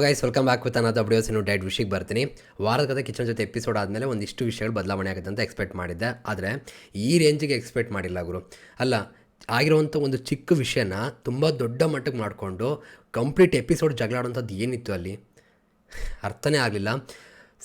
Guys welcome back with ಅನ್ನೋದು ಅಪ್ಡಿಯೋಸ್ ಇನ್ನು ಡೈಟ್ ವಿಷಯಕ್ಕೆ ಬರ್ತೀನಿ. ವಾರದ ಕಥೆ ಕಿಚನ್ ಜೊತೆ ಎಪಿಸೋಡ್ ಆದಮೇಲೆ ಒಂದಿಷ್ಟು ವಿಷಯಗಳು ಬದಲಾವಣೆ ಆಗುತ್ತೆ ಅಂತ ಎಕ್ಸ್ಪೆಕ್ಟ್ ಮಾಡಿದ್ದೆ. ಆದರೆ ಈ ರೇಂಜಿಗೆ ಎಕ್ಸ್ಪೆಕ್ಟ್ ಮಾಡಿಲ್ಲ ಗುರು. ಅಲ್ಲ ಆಗಿರುವಂಥ ಒಂದು ಚಿಕ್ಕ ವಿಷಯನ ತುಂಬ ದೊಡ್ಡ ಮಟ್ಟಕ್ಕೆ ಮಾಡಿಕೊಂಡು ಕಂಪ್ಲೀಟ್ ಎಪಿಸೋಡ್ ಜಗಳಾಡೋಂಥದ್ದು ಏನಿತ್ತು ಅಲ್ಲಿ? ಅರ್ಥನೇ ಆಗಲಿಲ್ಲ.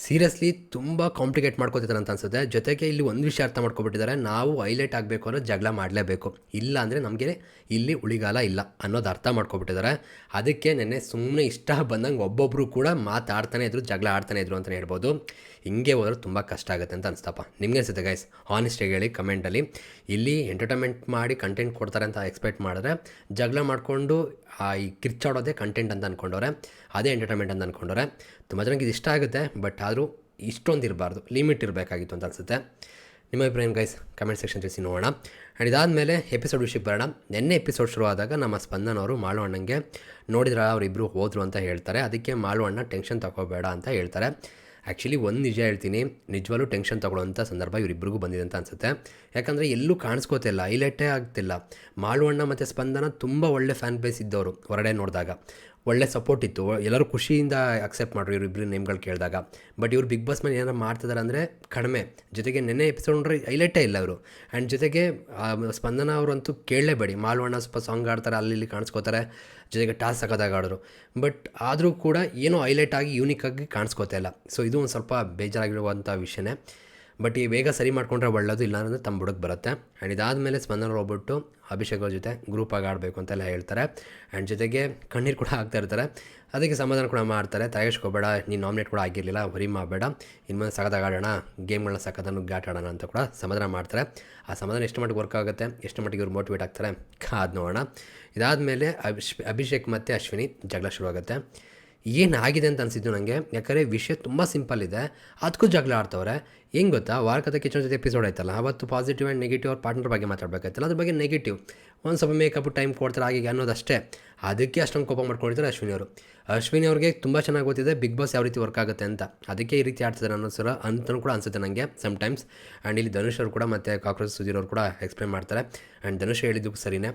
ಸೀರಿಯಸ್ಲಿ ತುಂಬ ಕಾಂಪ್ಲಿಕೇಟ್ ಮಾಡ್ಕೋತಿದ್ದಾರೆ ಅಂತ ಅನ್ಸುತ್ತೆ. ಜೊತೆಗೆ ಇಲ್ಲಿ ಒಂದು ವಿಷಯ ಅರ್ಥ ಮಾಡ್ಕೊಬಿಟ್ಟಿದ್ದಾರೆ ನಾವು ಹೈಲೈಟ್ ಆಗಬೇಕು ಅಂದರೆ ಜಗಳ ಮಾಡಲೇಬೇಕು. ಇಲ್ಲ ಅಂದರೆ ನಮಗೆ ಇಲ್ಲಿ ಉಳಿಗಾಲ ಇಲ್ಲ ಅನ್ನೋದು ಅರ್ಥ ಮಾಡ್ಕೊಬಿಟ್ಟಿದ್ದಾರೆ ಅದಕ್ಕೆ ನೆನ್ನೆ ಸುಮ್ಮನೆ ಇಷ್ಟ ಬಂದಂಗೆ ಒಬ್ಬೊಬ್ಬರು ಕೂಡ ಮಾತಾಡ್ತಾನೆ ಇದ್ರು, ಜಗಳ ಆಡ್ತಾನೆ ಇದ್ರು ಅಂತಲೇ ಹೇಳ್ಬೋದು. ಹಿಂಗೆ ಹೋದ್ರೆ ತುಂಬ ಕಷ್ಟ ಆಗುತ್ತೆ ಅಂತ ಅನಿಸ್ತಪ್ಪ. ನಿಮಗೆ ಅನಿಸುತ್ತೆ ಗೈಸ್ ಆನೆಸ್ಟಾಗಿ ಹೇಳಿ ಕಮೆಂಟಲ್ಲಿ ಇಲ್ಲಿ ಎಂಟರ್ಟೈನ್ಮೆಂಟ್ ಮಾಡಿ ಕಂಟೆಂಟ್ ಕೊಡ್ತಾರೆ ಅಂತ ಎಕ್ಸ್ಪೆಕ್ಟ್ ಮಾಡಿದ್ರೆ ಜಗಳ ಮಾಡಿಕೊಂಡು ಈ ಕಿರ್ಚಾಡೋದೇ ಕಂಟೆಂಟ್ ಅಂತ ಅಂದ್ಕೊಂಡವ್ರೆ ಅದೇ ಎಂಟರ್ಟೈನ್ಮೆಂಟ್ ಅಂತ ಅಂದ್ಕೊಂಡವ್ರೆ ತುಂಬ ಜನಕ್ಕೆ ಇದು ಇಷ್ಟ ಆಗುತ್ತೆ ಬಟ್ ಆದರೂ ಇಷ್ಟೊಂದು ಇರಬಾರ್ದು. ಲಿಮಿಟ್ ಇರಬೇಕಾಗಿತ್ತು ಅಂತ ಅನಿಸುತ್ತೆ. ನಿಮ್ಮ ಅಭಿಪ್ರಾಯ ಗೈಸ್ ಕಮೆಂಟ್ ಸೆಕ್ಷನ್ ತಿಳಿಸಿ ನೋಡೋಣ. ಆ್ಯಂಡ್ ಇದಾದಮೇಲೆ ಎಪಿಸೋಡ್ ವಿಷಯಕ್ಕೆ ಬರೋಣ. ನಿನ್ನೆ ಎಪಿಸೋಡ್ ಶುರು ಆದಾಗ ನಮ್ಮ ಸ್ಪಂದನ್ ಅವರು ಮಾಳು ಅಣ್ಣಂಗೆ ನೋಡಿದ್ರೆ ಅವರಿಬ್ಬರು ಹೋದರು ಅಂತ ಹೇಳ್ತಾರೆ. ಅದಕ್ಕೆ ಮಾಳು ಅಣ್ಣ ಟೆನ್ಷನ್ ತಗೋಬೇಡ ಅಂತ ಹೇಳ್ತಾರೆ. ಆ್ಯಕ್ಚುಲಿ ಒಂದು ನಿಜ ಹೇಳ್ತೀನಿ. ನಿಜವಾಗ್ಲೂ ಟೆನ್ಷನ್ ತೊಗೊಳ್ಳೋಂಥ ಸಂದರ್ಭ ಇವರಿಬ್ಬರಿಗೂ ಬಂದಿದೆ ಅಂತ ಅನಿಸುತ್ತೆ. ಯಾಕಂದರೆ ಎಲ್ಲೂ ಕಾಣಿಸ್ಕೋತಿಲ್ಲ ಹೈಲೈಟೇ ಆಗ್ತಿಲ್ಲ. ಮಾಳುವಣ್ಣ ಮತ್ತು ಸ್ಪಂದನ ತುಂಬ ಒಳ್ಳೆ ಫ್ಯಾನ್ ಬೇಸ್ ಇದ್ದವರು ಹೊರಡೆ ನೋಡಿದಾಗ. ಒಳ್ಳೆ ಸಪೋರ್ಟ್ ಇತ್ತು. ಎಲ್ಲರೂ ಖುಷಿಯಿಂದ ಅಕ್ಸೆಪ್ಟ್ ಮಾಡ್ರು ಇವ್ರಿಬ್ರು ನೇಮ್ಗಳು ಕೇಳಿದಾಗ. ಬಟ್ ಇವ್ರು ಬಿಗ್ ಬಾಸ್ ಮೇಲೆ ಏನಾರು ಮಾಡ್ತಿದ್ದಾರೆ ಅಂದರೆ ಕಡಿಮೆ. ಜೊತೆಗೆ ನೆನ್ನೆ ಎಪಿಸೋಡ್ ನೋಡ್ರಿ ಹೈಲೈಟೇ ಇಲ್ಲ ಅವರು ಆ್ಯಂಡ್ ಜೊತೆಗೆ ಸ್ಪಂದನ ಅವರಂತೂ ಕೇಳಲೇಬೇಡಿ. ಮಾಲ್ವಣ್ಣ ಸ್ವಲ್ಪ ಸಾಂಗ್ ಆಡ್ತಾರೆ, ಅಲ್ಲಿ ಇಲ್ಲಿ ಕಾಣಿಸ್ಕೋತಾರೆ. ಜೊತೆಗೆ ಟಾಸ್ ಸಕದಾಗ ಆಡೋರು. ಬಟ್ ಆದರೂ ಕೂಡ ಏನೂ ಹೈಲೈಟ್ ಆಗಿ ಯೂನಿಕ್ ಆಗಿ ಕಾಣಿಸ್ಕೋತಾ ಇಲ್ಲ. ಸೊ ಇದು ಒಂದು ಸ್ವಲ್ಪ ಬೇಜಾರಾಗಿರುವಂಥ ವಿಷಯನೇ. ಬಟ್ ಈ ಬೇಗ ಸರಿ ಮಾಡ್ಕೊಂಡ್ರೆ ಒಳ್ಳೇದು ಇಲ್ಲ ಅಂದರೆ ತಮ್ಮ ಬುಡಕ್ಕೆ ಬರುತ್ತೆ. ಆ್ಯಂಡ್ ಇದಾದಮೇಲೆ ಸ್ಪಂದನ ಹೋಗ್ಬಿಟ್ಟು ಅಭಿಷೇಕ್ ಅವ್ರ ಜೊತೆ ಗ್ರೂಪಾಗಿ ಆಡಬೇಕು ಅಂತೆಲ್ಲ ಹೇಳ್ತಾರೆ. ಆ್ಯಂಡ್ ಜೊತೆಗೆ ಕಣ್ಣೀರು ಕೂಡ ಹಾಕ್ತಾ ಇರ್ತಾರೆ. ಅದಕ್ಕೆ ಸಮಾಧಾನ ಕೂಡ ಮಾಡ್ತಾರೆ. ತಯಾರಿಸ್ಕೋಬೇಡ ನೀನು ನಾಮಿನೇಟ್ ಕೂಡ ಆಗಿರಲಿಲ್ಲ, ವರಿ ಮಾಡಬೇಡ. ಇನ್ಮೇಲೆ ಸಖದ ಆಡೋಣ ಗೇಮ್ಗಳನ್ನ ಸಕದನ್ನು ಘಾಟ್ ಆಡೋಣ ಅಂತ ಕೂಡ ಸಮಾಧಾನ ಮಾಡ್ತಾರೆ. ಆ ಸಮಾಧಾನ ಎಷ್ಟು ಮಟ್ಟಿಗೆ ವರ್ಕ್ ಆಗುತ್ತೆ, ಎಷ್ಟು ಮಟ್ಟಿಗೆ ಇವ್ರು ಮೋಟಿವೇಟ್ ಆಗ್ತಾರೆ, ಕಾದು ನೋಡೋಣ. ಇದಾದಮೇಲೆ ಅಭಿಷ್, ಅಭಿಷೇಕ್ ಮತ್ತು ಅಶ್ವಿನಿ ಜಗಳ ಶುರುವಾಗುತ್ತೆ ಏನಾಗಿದೆ ಅಂತ ಅನಿಸಿದ್ದು ನನಗೆ ಯಾಕಂದರೆ ವಿಷಯ ತುಂಬ ಸಿಂಪಲ್ ಇದೆ. ಅದಕ್ಕೂ ಜಗಳ ಆಡ್ತವ್ರೆ. ಹೆಂಗೆ ಗೊತ್ತಾ? ವಾರಕತೆ ಕಿಚನ್ ಜೊತೆ ಎಪಿಸೋಡ್ ಆಯ್ತಲ್ಲ? ಅವತ್ತು ಪಾಸಿಟಿವ್ ಆ್ಯಂಡ್ ನೆಗೆಟಿವ್ ಅವ್ರ ಪಾರ್ಟ್ನರ್ ಬಗ್ಗೆ ಮಾತಾಡಬೇಕಾಯ್ತಲ್ಲ? ಅದ್ರ ಬಗ್ಗೆ ನೆಗೆಟಿವ್ ಒಂದು ಸ್ವಲ್ಪ ಮೇಕಪ್ ಟೈಮ್ ಕೊಡ್ತಾರೆ ಹಾಗೆ ಅನ್ನೋದಷ್ಟೇ. ಅದಕ್ಕೆ ಅಷ್ಟೊಂದು ಕೋಪ ಮಾಡ್ಕೊಂಡಿದ್ದಾರೆ ಅಶ್ವಿನಿ ಅವರು. ಅಶ್ವಿನಿ ಅವ್ರಿಗೆ ತುಂಬ ಚೆನ್ನಾಗಿ ಗೊತ್ತಿದೆ ಬಿಗ್ ಬಾಸ್ ಯಾವ ರೀತಿ ವರ್ಕ್ ಆಗುತ್ತೆ ಅಂತ. ಅದಕ್ಕೆ ಈ ರೀತಿ ಆಡ್ತಿದ್ದಾರೆ ಅನ್ನೋ ಸರ ಅಂತಲೂ ಕೂಡ ಅನಿಸುತ್ತೆ ನನಗೆ ಸಮ್ಟೈಮ್ಸ್ ಆ್ಯಂಡ್ ಇಲ್ಲಿ ಧನುಷ್ ಅವರು ಕೂಡ ಮತ್ತು ಕಾಕ್ರೋಚ್ ಸುಧೀರ್ ಅವರು ಕೂಡ ಎಕ್ಸ್ಪ್ಲೇನ್ ಮಾಡ್ತಾರೆ. ಆ್ಯಂಡ್ ಧನುಷ್ ಹೇಳಿದ್ದು ಸರಿನೇ.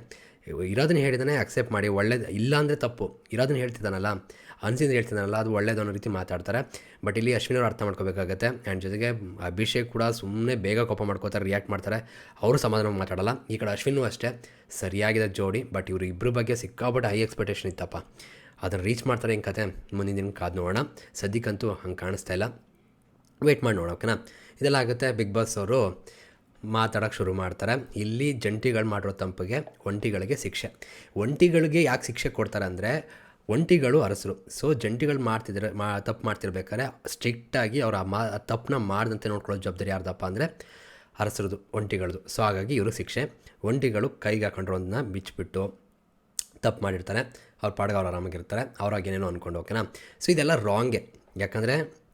ಇರೋದನ್ನ ಹೇಳಿದಾನೆ ಅಕ್ಸೆಪ್ಟ್ ಮಾಡಿ, ಒಳ್ಳೇದು ಇಲ್ಲ ಅಂದರೆ ತಪ್ಪು. ಇರೋದನ್ನ ಹೇಳ್ತಿದ್ದಾನಲ್ಲ, ಅನ್ಸಿಂದ ಹೇಳ್ತಿದ್ದಾನಲ್ಲ, ಅದು ಒಳ್ಳೇದು ಅನ್ನೋ ರೀತಿ ಮಾತಾಡ್ತಾರೆ. ಬಟ್ ಇಲ್ಲಿ ಅಶ್ವಿನವ್ರು ಅರ್ಥ ಮಾಡ್ಕೋಬೇಕಾಗತ್ತೆ. ಆ್ಯಂಡ್ ಜೊತೆಗೆ ಅಭಿಷೇಕ್ ಕೂಡ ಸುಮ್ಮನೆ ಬೇಗ ಕೋಪ ಮಾಡ್ಕೋತಾರೆ ರಿಯಾಕ್ಟ್ ಮಾಡ್ತಾರೆ. ಅವರು ಸಮಾಧಾನ ಮಾತಾಡಲ್ಲ. ಈ ಕಡೆ ಅಶ್ವಿನೂ ಅಷ್ಟೇ. ಸರಿಯಾಗಿದೆ ಜೋಡಿ, ಬಟ್ ಇವರು ಇಬ್ಬರ ಬಗ್ಗೆ ಸಿಕ್ಕಾಪಟ್ಟೆ ಹೈ ಎಕ್ಸ್ಪೆಕ್ಟೇಷನ್ ಇತ್ತಪ್ಪ. ಅದನ್ನು ರೀಚ್ ಮಾಡ್ತಾರೆ ಹಿಂಗೆ ಕತೆ? ಮುಂದಿನ ದಿನ ಕಾದು ನೋಡೋಣ. ಸದ್ಯಕ್ಕಂತೂ ಹಂಗೆ ಕಾಣಿಸ್ತಾ ಇಲ್ಲ. ವೇಟ್ ಮಾಡಿ ನೋಡೋಕೆನಾ ಇದೆಲ್ಲ ಆಗುತ್ತೆ ಬಿಗ್ ಬಾಸ್ ಅವರು. ಮಾತಾಡೋಕ್ಕೆ ಶುರು ಮಾಡ್ತಾರೆ. ಇಲ್ಲಿ ಜಂಟಿಗಳು ಮಾಡಿರೋ ತಂಪಿಗೆ ಒಂಟಿಗಳಿಗೆ ಶಿಕ್ಷೆ. ಒಂಟಿಗಳಿಗೆ ಯಾಕೆ ಶಿಕ್ಷೆ ಕೊಡ್ತಾರೆ ಅಂದರೆ ಒಂಟಿಗಳು ಅರಸರು. ಸೊ ಜಂಟಿಗಳು ಮಾಡ್ತಿದ್ರೆ ಮಾ, ತಪ್ಪು ಮಾಡ್ತಿರ್ಬೇಕಾದ್ರೆ ಸ್ಟ್ರಿಕ್ಟಾಗಿ ಅವ್ರು ಮಾ ತಪ್ಪನ್ನ ಮಾಡ್ದಂತೆ ನೋಡ್ಕೊಳ್ಳೋ ಜವಾಬ್ದಾರಿ ಯಾರ್ದಪ್ಪ ಅಂದರೆ ಅರಸರದು, ಒಂಟಿಗಳದು. ಸೊ ಹಾಗಾಗಿ ಇವರು ಶಿಕ್ಷೆ. ಒಂಟಿಗಳು ಕೈಗೆ ಹಾಕೊಂಡಿರೋದನ್ನ ಬಿಚ್ಚಿಬಿಟ್ಟು ತಪ್ಪು ಮಾಡಿರ್ತಾರೆ. ಅವ್ರ ಪಾಡ್ಗೆ ಅವ್ರು ಆರಾಮಾಗಿರ್ತಾರೆ. ಅವ್ರಾಗೇನೇನೋ ಅಂದ್ಕೊಂಡು ಓಕೆನಾ? ಸೊ ಇದೆಲ್ಲ ರಾಂಗೆ ಯಾಕಂದರೆ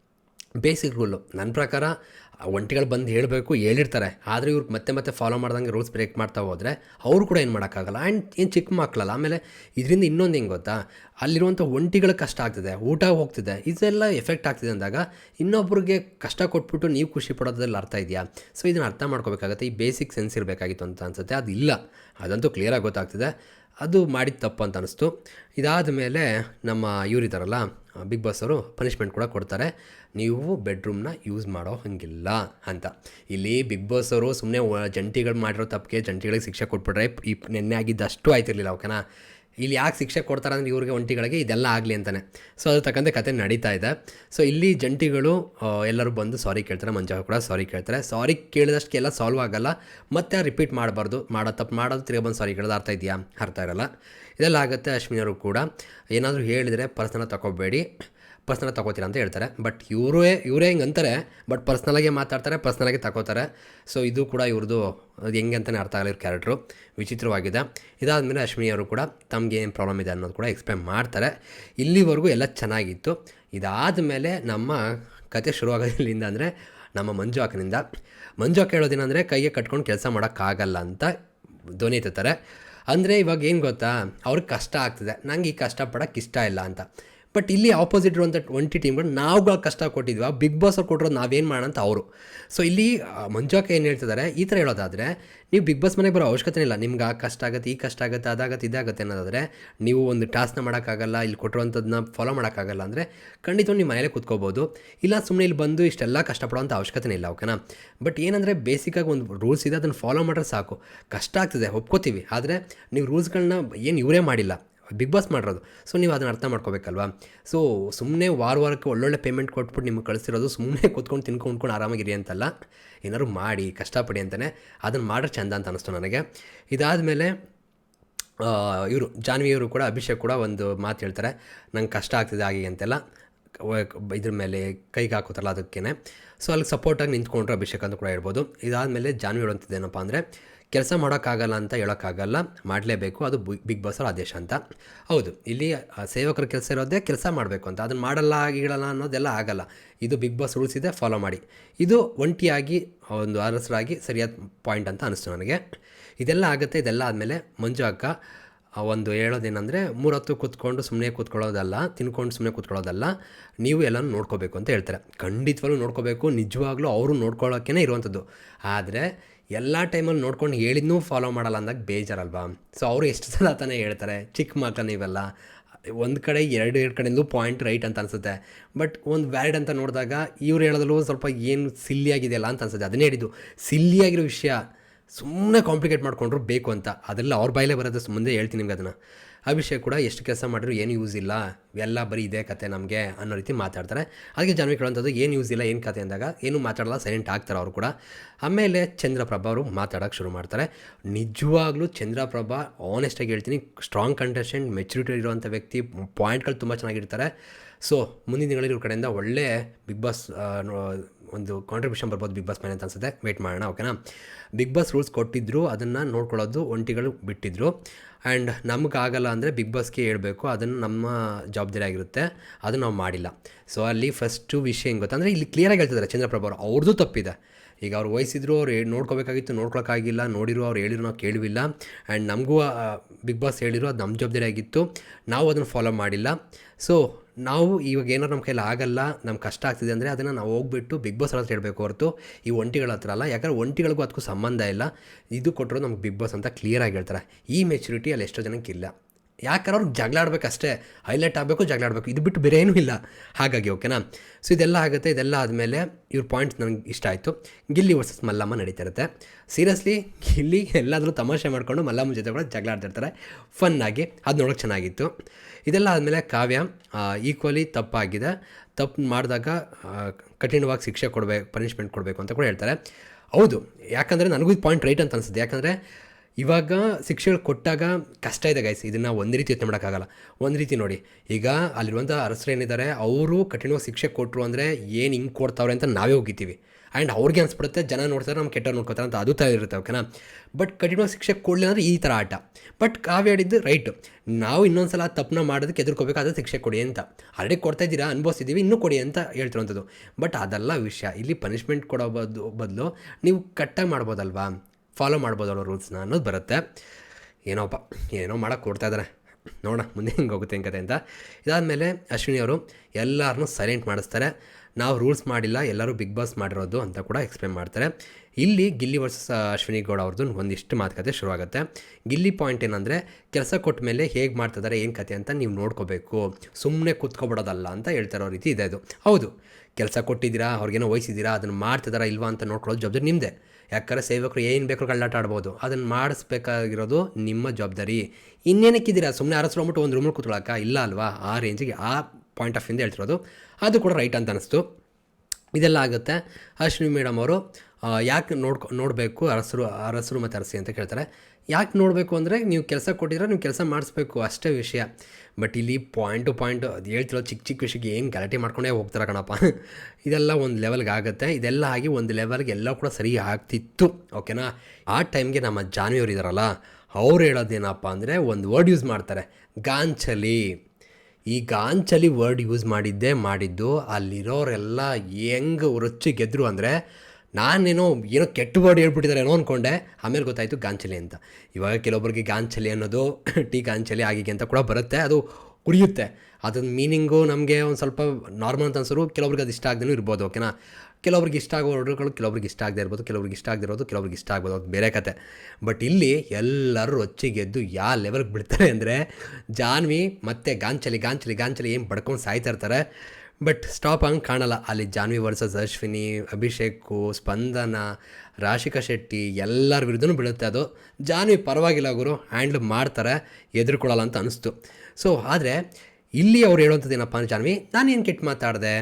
ಬೇಸಿಕ್ ರೂಲು. ನನ್ನ ಪ್ರಕಾರ ಒಂಟಿಗಳು ಬಂದು ಹೇಳಬೇಕು, ಹೇಳಿರ್ತಾರೆ. ಆದರೆ ಇವ್ರು ಮತ್ತೆ ಮತ್ತೆ ಫಾಲೋ ಮಾಡ್ದಂಗೆ ರೂಲ್ಸ್ ಬ್ರೇಕ್ ಮಾಡ್ತಾ ಹೋದರೆ ಅವರು ಕೂಡ ಏನು ಮಾಡೋಕ್ಕಾಗಲ್ಲ. ಆ್ಯಂಡ್ ಏನು ಚಿಕ್ಕ ಮಕ್ಕಳಲ್ಲ ಆಮೇಲೆ ಇದರಿಂದ ಇನ್ನೊಂದು ಹೆಂಗೆ ಗೊತ್ತಾ? ಅಲ್ಲಿರುವಂಥ ಒಂಟಿಗಳು ಕಷ್ಟ ಆಗ್ತಿದೆ, ಊಟ ಹೋಗ್ತಿದೆ, ಇದೆಲ್ಲ ಎಫೆಕ್ಟ್ ಆಗ್ತಿದೆ ಅಂದಾಗ ಇನ್ನೊಬ್ರಿಗೆ ಕಷ್ಟ ಕೊಟ್ಬಿಟ್ಟು ನೀವು ಖುಷಿ ಪಡೋದ್ರಲ್ಲಿ ಅರ್ಥ ಇದೆಯಾ? ಸೊ ಇದನ್ನು ಅರ್ಥ ಮಾಡ್ಕೋಬೇಕಾಗತ್ತೆ. ಈ ಬೇಸಿಕ್ ಸೆನ್ಸ್ ಇರಬೇಕಾಗಿತ್ತು ಅಂತ ಅನ್ಸುತ್ತೆ. ಅದು ಇಲ್ಲ. ಅದಂತೂ ಕ್ಲಿಯರಾಗಿ ಗೊತ್ತಾಗ್ತಿದೆ. ಅದು ಮಾಡಿದ ತಪ್ಪು ಅಂತ ಅನಿಸ್ತು. ಇದಾದ ಮೇಲೆ ನಮ್ಮ ಇವರಿದ್ದಾರಲ್ಲ ಬಿಗ್ ಬಾಸ್ ಅವರು ಪನಿಷ್ಮೆಂಟ್ ಕೂಡ ಕೊಡ್ತಾರೆ. ನೀವು ಬೆಡ್ರೂಮ್ನ ಯೂಸ್ ಮಾಡೋ ಹಂಗಿಲ್ಲ ಅಂತ. ಇಲ್ಲಿ ಬಿಗ್ ಬಾಸ್ ಅವರು ಸುಮ್ಮನೆ ಜಂಟಿಗಳು ಮಾಡಿರೋ ತಪ್ಪಿಗೆ ಜಂಟಿಗಳಿಗೆ ಶಿಕ್ಷೆ ಕೊಟ್ಬಿಟ್ರೆ ಈ ನೆನ್ನೆ ಆಗಿದ್ದಷ್ಟು ಆಯ್ತಿರಲಿಲ್ಲ, ಓಕೆನಾ? ಇಲ್ಲಿ ಯಾಕೆ ಶಿಕ್ಷೆ ಕೊಡ್ತಾರೆ ಅಂದರೆ ಇವ್ರಿಗೆ ಒಂಟಿಗಳಿಗೆ ಇದೆಲ್ಲ ಆಗಲಿ ಅಂತಾನೆ. ಸೊ ಅದ್ರ ತಕ್ಕಂತೆ ಕತೆ ನಡೀತಾ ಇದೆ. ಸೊ ಇಲ್ಲಿ ಜಂಟಿಗಳು ಎಲ್ಲರೂ ಬಂದು ಸಾರಿ ಕೇಳ್ತಾರೆ, ಮಂಜಾ ಕೂಡ ಸಾರಿ ಕೇಳ್ತಾರೆ. ಸಾರಿ ಕೇಳಿದಷ್ಟು ಸಾಲ್ವ್ ಆಗಲ್ಲ. ಮತ್ತೆ ರಿಪೀಟ್ ಮಾಡಬಾರ್ದು. ಮಾಡೋ ತಪ್ಪು ಮಾಡೋದು, ತಿರ್ಗಿ ಬಂದು ಸಾರಿ ಕೇಳೋದು ಅರ್ಥ ಇದೆಯಾ? ಅರ್ಥ ಇರಲ್ಲ. ಇದೆಲ್ಲ ಆಗುತ್ತೆ ಅಶ್ವಿನಿಯವರು ಕೂಡ. ಏನಾದರೂ ಹೇಳಿದರೆ ಪರ್ಸನ ತಗೋಬೇಡಿ ಪರ್ಸ್ನಲ್ ತಗೋತೀರಾ ಅಂತ ಹೇಳ್ತಾರೆ. ಬಟ್ ಇವರೇ ಇವರೇ ಹಿಂಗೆ ಅಂತಾರೆ ಬಟ್ ಪರ್ಸ್ನಲಾಗೆ ಮಾತಾಡ್ತಾರೆ ಪರ್ಸ್ನಲಾಗಿ ತಗೋತಾರೆ. ಸೊ ಇದು ಕೂಡ ಇವ್ರದ್ದು ಅದು ಹೆಂಗೆ ಅಂತಲೇ ಅರ್ಥ ಆಗಲಿ ಇವ್ರ ಕ್ಯಾರೆಕ್ಟ್ರು ವಿಚಿತ್ರವಾಗಿದೆ. ಇದಾದಮೇಲೆ ಅಶ್ವಿನಿ ಅವರು ಕೂಡ ತಮಗೆ ಏನು ಪ್ರಾಬ್ಲಮ್ ಇದೆ ಅನ್ನೋದು ಕೂಡ ಎಕ್ಸ್ಪ್ಲೇನ್ ಮಾಡ್ತಾರೆ. ಇಲ್ಲಿವರೆಗೂ ಎಲ್ಲ ಚೆನ್ನಾಗಿತ್ತು. ಇದಾದ ಮೇಲೆ ನಮ್ಮ ಕತೆ ಶುರುವಾಗೋದ್ರಿಂದ ಅಂದರೆ ನಮ್ಮ ಮಂಜು ಅಕ್ಕನಿಂದ. ಮಂಜು ಅಕ್ಕ ಹೇಳೋದೇನೆಂದರೆ ಕೈಗೆ ಕಟ್ಕೊಂಡು ಕೆಲಸ ಮಾಡೋಕ್ಕಾಗಲ್ಲ ಅಂತ ಧ್ವನಿ ಎತ್ತಾರೆ ಅಂದರೆ ಇವಾಗ ಏನು ಗೊತ್ತಾ? ಅವ್ರಿಗೆ ಕಷ್ಟ ಆಗ್ತಿದೆ. ನಂಗೆ ಈ ಕಷ್ಟಪಡೋಕ್ಕೆ ಇಷ್ಟ ಇಲ್ಲ ಅಂತ. ಬಟ್ ಇಲ್ಲಿ ಆಪೋಸಿಟ್ ಇರುವಂಥ ಟ್ವೆಂಟಿ ಟೀಮ್ಗಳು ನಾವು ಕಷ್ಟ ಕೊಟ್ಟಿದ್ವಿ. ಬಿಗ್ ಬಾಸ್ ಅವ್ರು ನಾವೇನು ಮಾಡೋಣ ಅಂತ ಅವರು. ಸೊ ಇಲ್ಲಿ ಮಂಜಾಕ ಏನು ಹೇಳ್ತಿದ್ದಾರೆ ಈ ಥರ ಹೇಳೋದಾದರೆ, ನೀವು ಬಿಗ್ ಬಾಸ್ ಮನೆಗೆ ಬರೋ ಅವಶ್ಯಕತೆ ಇಲ್ಲ. ನಿಮ್ಗೆ ಆ ಕಷ್ಟ ಆಗುತ್ತೆ, ಈ ಕಷ್ಟ ಆಗುತ್ತೆ, ಅದಾಗುತ್ತೆ, ಇದಾಗುತ್ತೆ ಅನ್ನೋದಾದರೆ, ನೀವು ಒಂದು ಟಾಸ್ಕ್ನ ಮಾಡೋಕ್ಕಾಗಲ್ಲ, ಇಲ್ಲಿ ಕೊಟ್ಟಿರುವಂಥದ್ದನ್ನ ಫಾಲೋ ಮಾಡೋಕ್ಕಾಗಲ್ಲ ಅಂದರೆ ಖಂಡಿತ ನೀವು ಮನೇಲೆ ಕೂತ್ಕೋಬೋದು. ಇಲ್ಲ ಸುಮ್ಮನೆ ಇಲ್ಲಿ ಬಂದು ಇಷ್ಟೆಲ್ಲ ಕಷ್ಟಪಡೋಂಥ ಅವಶ್ಯಕತೆ ಇಲ್ಲ ಓಕೆನಾ ಬಟ್ ಏನಂದರೆ ಬೇಸಿಕ್ಕಾಗಿ ಒಂದು ರೂಲ್ಸ್ ಇದೆ, ಅದನ್ನು ಫಾಲೋ ಮಾಡಿದ್ರೆ ಸಾಕು. ಕಷ್ಟ ಆಗ್ತದೆ, ಒಪ್ಕೋತೀವಿ. ಆದರೆ, ನೀವು ರೂಲ್ಸ್ಗಳನ್ನ ಏನು ಇವರೇ ಮಾಡಿಲ್ಲ. ಬಿಗ್ ಬಾಸ್ ಮಾಡಿರೋದು. ಸೊ ನೀವು ಅದನ್ನು ಅರ್ಥ ಮಾಡ್ಕೋಬೇಕಲ್ವಾ? ಸೊ ಸುಮ್ಮನೆ ವಾರ ವಾರಕ್ಕೆ ಒಳ್ಳೊಳ್ಳೆ ಪೇಮೆಂಟ್ ಕೊಟ್ಬಿಟ್ಟು ನಿಮ್ಗೆ ಕಳಿಸಿರೋದು ಸುಮ್ಮನೆ ಕೂತ್ಕೊಂಡು ತಿನ್ಕೊಂಡು ಉಂಡ್ಕೊಂಡು ಆರಾಮಾಗಿರಿ ಅಂತಲ್ಲ. ಏನಾದ್ರು ಮಾಡಿ, ಕಷ್ಟಪಡಿ ಅಂತಲೇ ಅದನ್ನು ಮಾಡ್ರೆ ಚಂದ ಅಂತ ಅನ್ನಿಸ್ತು ನನಗೆ. ಇದಾದಮೇಲೆ ಇವರು ಜಾನ್ವಿಯವರು ಕೂಡ, ಅಭಿಷೇಕ್ ಕೂಡ ಒಂದು ಮಾತು ಹೇಳ್ತಾರೆ. ನಂಗೆ ಕಷ್ಟ ಆಗ್ತಿದೆ ಹಾಗೆ ಅಂತೆಲ್ಲ. ಇದ್ರ ಮೇಲೆ ಕೈಗೆ ಹಾಕೋತಾರಲ್ಲ ಅದಕ್ಕೇ ಸೊ ಅಲ್ಲಿ ಸಪೋರ್ಟಾಗಿ ನಿಂತ್ಕೊಂಡ್ರು ಅಭಿಷೇಕ್ ಅಂತ ಕೂಡ ಹೇಳ್ಬೋದು. ಇದಾದಮೇಲೆ ಜಾನ್ವಿ ಹೇಳುವಂಥದ್ದು ಏನಪ್ಪ ಅಂದರೆ ಕೆಲಸ ಮಾಡೋಕ್ಕಾಗಲ್ಲ ಅಂತ ಹೇಳೋಕ್ಕಾಗಲ್ಲ, ಮಾಡಲೇಬೇಕು, ಅದು ಬಿಗ್ ಬಾಸ್ ಆದೇಶ ಅಂತ. ಹೌದು, ಇಲ್ಲಿ ಸೇವಕರ ಕೆಲಸ ಇರೋದೇ ಕೆಲಸ ಮಾಡಬೇಕು ಅಂತ. ಅದನ್ನು ಮಾಡಲ್ಲ ಆಗಿಡಲ್ಲ ಅನ್ನೋದೆಲ್ಲ ಆಗಲ್ಲ. ಇದು ಬಿಗ್ ಬಾಸ್ ಇದೆ, ಫಾಲೋ ಮಾಡಿ. ಇದು ಒಂಟಿಯಾಗಿ, ಒಂದು ಅರಸರಾಗಿ ಸರಿಯಾದ ಪಾಯಿಂಟ್ ಅಂತ ಅನಿಸ್ತು ನನಗೆ. ಇದೆಲ್ಲ ಆಗುತ್ತೆ, ಇದೆಲ್ಲ ಆದಮೇಲೆ ಮಂಜು ಅಕ್ಕ ಒಂದು ಹೇಳೋದೇನೆಂದರೆ, ಮೂರೊತ್ತು ಕೂತ್ಕೊಂಡು ಸುಮ್ಮನೆ ಕೂತ್ಕೊಳ್ಳೋದಲ್ಲ, ತಿನ್ಕೊಂಡು ಸುಮ್ಮನೆ ಕೂತ್ಕೊಳ್ಳೋದಲ್ಲ, ನೀವು ಎಲ್ಲನೂ ನೋಡ್ಕೋಬೇಕು ಅಂತ ಹೇಳ್ತಾರೆ. ಖಂಡಿತವಾಗ್ಲೂ ನೋಡ್ಕೋಬೇಕು, ನಿಜವಾಗ್ಲೂ ಅವರು ನೋಡ್ಕೊಳ್ಳೋಕ್ಕೇ ಇರುವಂಥದ್ದು. ಆದರೆ ಎಲ್ಲ ಟೈಮಲ್ಲಿ ನೋಡ್ಕೊಂಡು ಹೇಳಿದ್ನೂ ಫಾಲೋ ಮಾಡಲ್ಲ ಅಂದಾಗ ಬೇಜಾರಲ್ವಾ? ಸೊ ಅವರು ಎಷ್ಟು ಸಲ ತಾನೇ ಹೇಳ್ತಾರೆ, ಚಿಕ್ಕ ಮಕ್ಕಳು ಇವೆಲ್ಲ ಒಂದು ಕಡೆ, ಎರಡು ಎರಡು ಕಡೆಯಿಂದಲೂ ಪಾಯಿಂಟ್ ರೈಟ್ ಅಂತ ಅನಿಸುತ್ತೆ. ಬಟ್ ಒಂದು ವ್ಯಾಲಿಡ್ ಅಂತ ನೋಡಿದಾಗ ಇವ್ರು ಹೇಳೋದ್ರಲ್ಲೂ ಸ್ವಲ್ಪ ಏನು ಸಿಲ್ಲಿಯಾಗಿದೆಯಲ್ಲ ಅಂತ ಅನ್ಸುತ್ತೆ. ಅದನ್ನೇ ಹೇಳಿದ್ದು. ಸಿಲ್ಲಿಯಾಗಿರೋ ವಿಷಯ ಸುಮ್ಮನೆ ಕಾಂಪ್ಲಿಕೇಟ್ ಮಾಡಿಕೊಂಡ್ರು ಬೇಕು ಅಂತ. ಅದೆಲ್ಲ ಅವ್ರ ಬಾಯಲ್ಲೇ ಬರೋದು ಮುಂದೆ ಹೇಳ್ತೀನಿ ನಿಮ್ಗೆ ಅದನ್ನು. ಅಭಿಷೇಕ್ ಕೂಡ ಎಷ್ಟು ಕೆಲಸ ಮಾಡಿದ್ರು ಏನು ಯೂಸ್ ಇಲ್ಲ. ಎಲ್ಲ ಬರೀ ಇದೇ ಕತೆ ನಮಗೆ ಅನ್ನೋ ರೀತಿ ಮಾತಾಡ್ತಾರೆ. ಅದಕ್ಕೆ ಜನರಿಗೆ ಕೇಳುವಂಥದ್ದು, ಏನು ಯೂಸ್ ಇಲ್ಲ, ಏನು ಕತೆ ಅಂದಾಗ ಏನು ಮಾತಾಡಲ್ಲ ಸೈಲೆಂಟ್ ಆಗ್ತಾರೆ ಅವರು ಕೂಡ. ಆಮೇಲೆ ಚಂದ್ರಪ್ರಭಾ ಅವರು ಮಾತಾಡೋಕ್ಕೆ ಶುರು ಮಾಡ್ತಾರೆ. ನಿಜವಾಗ್ಲೂ ಚಂದ್ರಪ್ರಭಾ ಆನೆಸ್ಟಾಗಿ ಹೇಳ್ತೀನಿ ಸ್ಟ್ರಾಂಗ್ ಕಂಟೆಸ್ಟೆಂಟ್ ಮೆಚುರಿಟಿ ಇರುವಂಥ ವ್ಯಕ್ತಿ ಪಾಯಿಂಟ್ಗಳು ತುಂಬ ಚೆನ್ನಾಗಿರ್ತಾರೆ. ಸೊ ಮುಂದಿನ ದಿನಗಳಲ್ಲಿ ಇವ್ರ ಕಡೆಯಿಂದ ಒಳ್ಳೆ ಬಿಗ್ ಬಾಸ್ ಒಂದು ಕಾಂಟ್ರಿಬ್ಯೂಷನ್ ಬರ್ಬೋದು ಬಿಗ್ ಬಾಸ್ ಮೇಲೆ ಅಂತ ಅನ್ಸುತ್ತೆ. ವೆಯ್ಟ್ ಮಾಡೋಣ ಓಕೆನಾ ಬಿಗ್ ಬಾಸ್ ರೂಲ್ಸ್ ಕೊಟ್ಟಿದ್ದರು ಅದನ್ನು ನೋಡ್ಕೊಳ್ಳೋದು, ಒಂಟಿಗಳು ಬಿಟ್ಟಿದ್ರು. ಆ್ಯಂಡ್ ನಮಗಾಗಲ್ಲ ಅಂದರೆ ಬಿಗ್ ಬಾಸ್ಗೆ ಹೇಳಬೇಕು, ಅದನ್ನು ನಮ್ಮ ಜವಾಬ್ದಾರಿ ಆಗಿರುತ್ತೆ ಅದು ನಾವು ಮಾಡಿಲ್ಲ. ಸೊ ಅಲ್ಲಿ ಫಸ್ಟು ವಿಷಯ ಹೆಂಗೆ ಗೊತ್ತಾ? ಅಂದರೆ ಇಲ್ಲಿ ಕ್ಲಿಯರಾಗಿ ಹೇಳ್ತಿದ್ದಾರೆ ಚಂದ್ರಪ್ರಭು ಅವರು. ಅವ್ರದ್ದು ತಪ್ಪಿದೆ. ಈಗ ಅವ್ರು ವಹಿಸಿದ್ರು, ಅವ್ರು ನೋಡ್ಕೋಬೇಕಾಗಿತ್ತು, ನೋಡ್ಕೊಳಕ್ಕಾಗಿಲ್ಲ ನೋಡಿರೋ ಅವ್ರು ಹೇಳಿರೋ ನಾವು ಕೇಳುವಿಲ್ಲ. ಆ್ಯಂಡ್ ನಮಗೂ ಬಿಗ್ ಬಾಸ್ ಹೇಳಿರೋ ಅದು ನಮ್ಮ ಜವಾಬ್ದಾರಿ ಆಗಿತ್ತು. ನಾವು ಅದನ್ನು ಫಾಲೋ ಮಾಡಿಲ್ಲ. ಸೊ ನಾವು ಇವಾಗ ಏನಾರು ನಮ್ಮ ಕೈಲಿ ಆಗಲ್ಲ, ನಮ್ಗೆ ಕಷ್ಟ ಆಗ್ತಿದೆ ಅಂದರೆ ಅದನ್ನು ನಾವು ಹೋಗ್ಬಿಟ್ಟು ಬಿಗ್ ಬಾಸ್ ಹತ್ರ ಹೇಳಬೇಕು ಹೊರತು ಈ ಒಂಟಿಗಳ ಹತ್ರ ಅಲ್ಲ. ಯಾಕಂದ್ರೆ ಒಂಟಿಗಳಿಗೂ ಅದಕ್ಕೂ ಸಂಬಂಧ ಇಲ್ಲ. ಇದು ಕೊಟ್ಟರು ನಮ್ಗೆ ಬಿಗ್ ಬಾಸ್ ಅಂತ ಕ್ಲಿಯರಾಗಿ ಹೇಳ್ತಾರೆ. ಈ ಮೆಚುರಿಟಿ ಅಲ್ಲಿ ಎಷ್ಟೋ ಜನಕ್ಕೆ ಇಲ್ಲ. ಯಾಕಂದ್ರೆ ಅವ್ರಿಗೆ ಜಗಳ ಆಡಬೇಕಷ್ಟೇ ಹೈಲೈಟ್ ಆಗಬೇಕು ಜಗಳ ಆಡಬೇಕು ಇದು ಬಿಟ್ಟು ಬೇರೆ ಏನೂ ಇಲ್ಲ. ಹಾಗಾಗಿ ಓಕೆನಾ ಸೊ ಇದೆಲ್ಲ ಆಗುತ್ತೆ, ಇದೆಲ್ಲ ಆದಮೇಲೆ ಇವ್ರ ಪಾಯಿಂಟ್ಸ್ ನನಗೆ ಇಷ್ಟ ಆಯಿತು. ಗಿಲ್ಲಿ ವರ್ಸಸ್ ಮಲ್ಲಮ್ಮ ನಡೀತಿರುತ್ತೆ ಸೀರಿಯಸ್ಲಿ ಗಿಲ್ಲಿ ಎಲ್ಲಾದರೂ ತಮಾಷೆ ಮಾಡಿಕೊಂಡು ಮಲ್ಲಮ್ಮ ಜೊತೆ ಕೂಡ ಜಗಳ ಆಡ್ತಿರ್ತಾರೆ ಫನ್ನಾಗಿ ಅದು ನೋಡೋಕೆ ಚೆನ್ನಾಗಿತ್ತು. ಇದೆಲ್ಲ ಆದಮೇಲೆ ಕಾವ್ಯ ಈಕ್ವಲಿ ತಪ್ಪಾಗಿದೆ. ತಪ್ಪು ಮಾಡಿದಾಗ ಕಠಿಣವಾಗಿ ಶಿಕ್ಷೆ ಕೊಡಬೇಕು ಪನಿಷ್ಮೆಂಟ್ ಕೊಡಬೇಕು ಅಂತ ಕೂಡ ಹೇಳ್ತಾರೆ. ಹೌದು, ಯಾಕಂದರೆ ನನಗೂ ಇದು ಪಾಯಿಂಟ್ ರೈಟ್ ಅಂತ ಅನಿಸುತ್ತೆ. ಯಾಕಂದರೆ ಇವಾಗ ಶಿಕ್ಷೆಗಳು ಕೊಟ್ಟಾಗ ಕಷ್ಟ ಇದೆ ಗೈಸ್ ಇದನ್ನು ಒಂದು ರೀತಿ ಯೋಚನೆ ಮಾಡೋಕ್ಕಾಗಲ್ಲ. ಒಂದು ರೀತಿ ನೋಡಿ, ಈಗ ಅಲ್ಲಿರುವಂಥ ಅರಸರು ಏನಿದ್ದಾರೆ, ಅವರು ಕಠಿಣವಾಗಿ ಶಿಕ್ಷೆ ಕೊಟ್ಟರು ಅಂದರೆ ಏನು ಹಿಂಗೆ ಕೊಡ್ತಾವ್ರೆ ಅಂತ ನಾವೇ ಹೋಗಿದ್ದೀವಿ. ಆ್ಯಂಡ್ ಅವ್ರಿಗೆ ಅನಿಸ್ಬಿಡುತ್ತೆ, ಜನ ನೋಡ್ತಾರೆ ನಮ್ಮ ಕೆಟ್ಟ ನೋಡ್ಕೋತಾರೆ ಅಂತ ಅದು ಥರ ಇರುತ್ತೆ ಓಕೆನಾ ಬಟ್ ಕಠಿಣವಾಗಿ ಶಿಕ್ಷೆ ಕೊಡಲಿಲ್ಲ ಅಂದರೆ ಈ ಥರ ಆಟ. ಬಟ್ ಕಾವ್ಯ ಹೇಳಿದ್ದು ರೈಟ್ ನಾವು ಇನ್ನೊಂದು ಸಲ ತಪ್ಪನ್ನ ಮಾಡೋದಕ್ಕೆ ಎದುರ್ಕೋಬೇಕಾದ್ರೆ ಶಿಕ್ಷೆ ಕೊಡಿ ಅಂತ. ಆಲ್ರೆಡಿ ಕೊಡ್ತಾ ಇದ್ದೀರಾ ಅನುಭವಿಸಿದ್ದೀವಿ ಇನ್ನೂ ಕೊಡಿ ಅಂತ ಹೇಳ್ತಿರೋಂಥದ್ದು ಬಟ್ ಅದೆಲ್ಲ ವಿಷಯ. ಇಲ್ಲಿ ಪನಿಷ್ಮೆಂಟ್ ಕೊಡೋ ಬದಲು ಬದಲು ನೀವು ಕಟ್ಟಾಗಿ ಮಾಡ್ಬೋದಲ್ವಾ? ಫಾಲೋ ಮಾಡ್ಬೋದು ಮಾಡ್ಬೋದಲ್ಲ ರೂಲ್ಸ್ನ ಅನ್ನೋದು ಬರುತ್ತೆ. ಏನೋಪ್ಪ ಏನೋ ಮಾಡೋಕ್ಕೆ ಕೊಡ್ತಾ ಇದ್ದಾರೆ ನೋಡೋಣ, ಮುಂದೆ ಹೆಂಗೆ ಹೋಗುತ್ತೆ ಹೆಂಗೆ ಕತೆ ಅಂತ. ಇದಾದಮೇಲೆ ಅಶ್ವಿನಿ ಅವರು ಎಲ್ಲರನ್ನೂ ಸೈಲೆಂಟ್ ಮಾಡಿಸ್ತಾರೆ. ನಾವು ರೂಲ್ಸ್ ಮಾಡಿಲ್ಲ, ಎಲ್ಲರೂ ಬಿಗ್ ಬಾಸ್ ಮಾಡಿರೋದು ಅಂತ ಕೂಡ ಎಕ್ಸ್ಪ್ಲೇನ್ ಮಾಡ್ತಾರೆ. ಇಲ್ಲಿ ಗಿಲ್ಲಿ ವರ್ಸಸ್ ಅಶ್ವಿನಿ ಗೌಡ ಅವ್ರದ್ದು ಒಂದಿಷ್ಟು ಮಾತುಕತೆ ಶುರುವಾಗುತ್ತೆ. ಗಿಲ್ಲಿ ಪಾಯಿಂಟ್ ಏನಂದರೆ, ಕೆಲಸ ಕೊಟ್ಟ ಮೇಲೆ ಹೇಗೆ ಮಾಡ್ತಿದ್ದಾರೆ ಏನು ಕತೆ ಅಂತ ನೀವು ನೋಡ್ಕೋಬೇಕು. ಸುಮ್ಮನೆ ಕೂತ್ಕೊಬಿಡೋದಲ್ಲ ಅಂತ ಹೇಳ್ತಾರೋ ರೀತಿ ಇದೆ ಅದು. ಹೌದು, ಕೆಲಸ ಕೊಟ್ಟಿದ್ದೀರಾ, ಅವ್ರಿಗೇನೋ ವಹಿಸಿದ್ದೀರಾ, ಅದನ್ನು ಮಾಡ್ತಿದ್ದಾರಾ ಇಲ್ವಾ ಅಂತ ನೋಡ್ಕೊಳ್ಳೋದು ಜವಾಬ್ದಾರಿ ನಿಮ್ಮದೇ ಯಾಕಂದರೆ ಸೇವಕರು ಏನು ಬೇಕಾದ್ರೂ ಕಳ್ಳಾಟ ಆಡ್ಬೋದು. ಅದನ್ನು ಮಾಡಿಸ್ಬೇಕಾಗಿರೋದು ನಿಮ್ಮ ಜವಾಬ್ದಾರಿ. ಇನ್ನೇನಕ್ಕಿದ್ದೀರಾ? ಸುಮ್ಮನೆ ಅರಸ್ಕೊಂಬಿಟ್ಟು ಒಂದು ರೂಮಲ್ಲಿ ಕೂತ್ಕೊಳಕ್ಕ ಇಲ್ಲ ಅಲ್ವಾ? ಆ ರೇಂಜಿಗೆ ಆ ಪಾಯಿಂಟ್ ಆಫ್ ಇಂದ ಹೇಳ್ತಿರೋದು. ಅದು ಕೂಡ ರೈಟ್ ಅಂತ ಅನಿಸ್ತು. ಇದೆಲ್ಲ ಆಗುತ್ತೆ. ಅಶ್ವಿನಿ ಮೇಡಮ್ ಅವರು ಯಾಕೆ ನೋಡ್ಕೊ, ನೋಡಬೇಕು? ಅರಸರು ಅರಸರು ಮತ್ತು ಅರಸಿ ಅಂತ ಕೇಳ್ತಾರೆ. ಯಾಕೆ ನೋಡಬೇಕು ಅಂದರೆ ನೀವು ಕೆಲಸ ಕೊಟ್ಟಿದ್ರೆ ನೀವು ಕೆಲಸ ಮಾಡಿಸ್ಬೇಕು. ಅಷ್ಟೇ ವಿಷಯ. ಬಟ್ ಇಲ್ಲಿ ಪಾಯಿಂಟ್ ಟು ಪಾಯಿಂಟ್ ಅದು ಹೇಳ್ತಿರೋ ಚಿಕ್ಕ ಚಿಕ್ಕ ವಿಷಯಕ್ಕೆ ಏನು ಗಲಾಟೆ ಮಾಡ್ಕೊಂಡೇ ಹೋಗ್ತಾರೆ ಕಣಪ್ಪ. ಇದೆಲ್ಲ ಒಂದು ಲೆವೆಲ್ಗೆ ಆಗುತ್ತೆ. ಇದೆಲ್ಲ ಆಗಿ ಒಂದು ಲೆವೆಲ್ಗೆ ಎಲ್ಲ ಕೂಡ ಸರಿ ಆಗ್ತಿತ್ತು. ಓಕೆನಾ ಆ ಟೈಮ್ಗೆ ನಮ್ಮ ಜಾನ್ವಿಯವ್ರು ಇದ್ದಾರಲ್ಲ ಅವ್ರು ಹೇಳೋದೇನಪ್ಪ ಅಂದರೆ ಒಂದು ವರ್ಡ್ ಯೂಸ್ ಮಾಡ್ತಾರೆ. ಗಾಂಚಲಿ. ಈ ಗಾಂಚಲಿ ವರ್ಡ್ ಯೂಸ್ ಮಾಡಿದ್ದೇ ಮಾಡಿದ್ದು ಅಲ್ಲಿರೋರೆಲ್ಲ ಹೆಂಗೆ ರುಚಿ ಗೆದ್ದರು ಅಂದರೆ ನಾನೇನೋ ಏನೋ ಕೆಟ್ಟ ವರ್ಡ್ ಹೇಳ್ಬಿಟ್ಟಿದ್ದಾರೆ ಏನೋ ಅಂದ್ಕೊಂಡೆ ಆಮೇಲೆ ಗೊತ್ತಾಯಿತು ಗಾಂಚಲಿ ಅಂತ. ಇವಾಗ ಕೆಲವೊಬ್ಬರಿಗೆ ಗಾಂಚಲಿ ಅನ್ನೋದು ಟೀ ಗಾಂಚಲಿ ಆಗಿಗೆ ಅಂತ ಕೂಡ ಬರುತ್ತೆ. ಅದು ಕುಡಿಯುತ್ತೆ. ಅದನ್ನ ಮೀನಿಂಗು ನಮಗೆ ಒಂದು ಸ್ವಲ್ಪ ನಾರ್ಮಲ್ ಅಂತ ಅನ್ಸೋರು ಕೆಲವ್ರಿಗೆ ಅದು ಇಷ್ಟ ಆಗದೇನೂ ಇರ್ಬೋದು ಓಕೆನಾ ಕೆಲವ್ರಿಗೆ ಇಷ್ಟ ಆಗೋ ವರ್ಡ್ಗಳು ಕೆಲವ್ರಿಗೆ ಇಷ್ಟ ಆಗದೆ ಇರ್ಬೋದು ಕೆಲವ್ರಿಗೆ ಇಷ್ಟ ಆಗದಿರೋದು ಕೆಲವ್ರಿಗೆ ಇಷ್ಟ ಆಗ್ಬೋದು. ಅದು ಬೇರೆ ಕತೆ. ಬಟ್ ಇಲ್ಲಿ ಎಲ್ಲರೂ ರೊಚ್ಚಿಗೆದ್ದು ಯಾವ ಲೆವೆಲ್ಗೆ ಬಿಡ್ತಾರೆ ಅಂದರೆ ಜಾನ್ವಿ ಮತ್ತು ಗಾಂಚಲಿ ಗಾಂಚಲಿ ಗಾಂಚಲಿ ಏನು ಬಡ್ಕೊಂಡು ಸಾಯ್ತಾ ಇರ್ತಾರೆ. ಬಟ್ ಸ್ಟಾಪ್ ಹಂಗೆ ಕಾಣಲ್ಲ. ಅಲ್ಲಿ ಜಾನ್ವಿ ವರ್ಸಸ್ ಅಶ್ವಿನಿ, ಅಭಿಷೇಕು, ಸ್ಪಂದನ, ರಾಶಿಕಾ ಶೆಟ್ಟಿ ಎಲ್ಲರ ವಿರುದ್ಧನೂ ಬೀಳುತ್ತೆ. ಅದು ಜಾನ್ವಿ ಪರವಾಗಿಲ್ಲ ಗುರು, ಹ್ಯಾಂಡ್ಲ್ ಮಾಡ್ತಾರೆ, ಎದುರುಕೊಳ್ಳಲ್ಲ ಅಂತ ಅನಿಸ್ತು. ಸೊ ಆದರೆ ಇಲ್ಲಿ ಅವ್ರು ಹೇಳುವಂಥದ್ದು ಏನಪ್ಪ ಅಂದ್ರೆ ಜಾನ್ವಿ ನಾನೇನು ಕೆಟ್ಟ ಮಾತಾಡಿದೆ?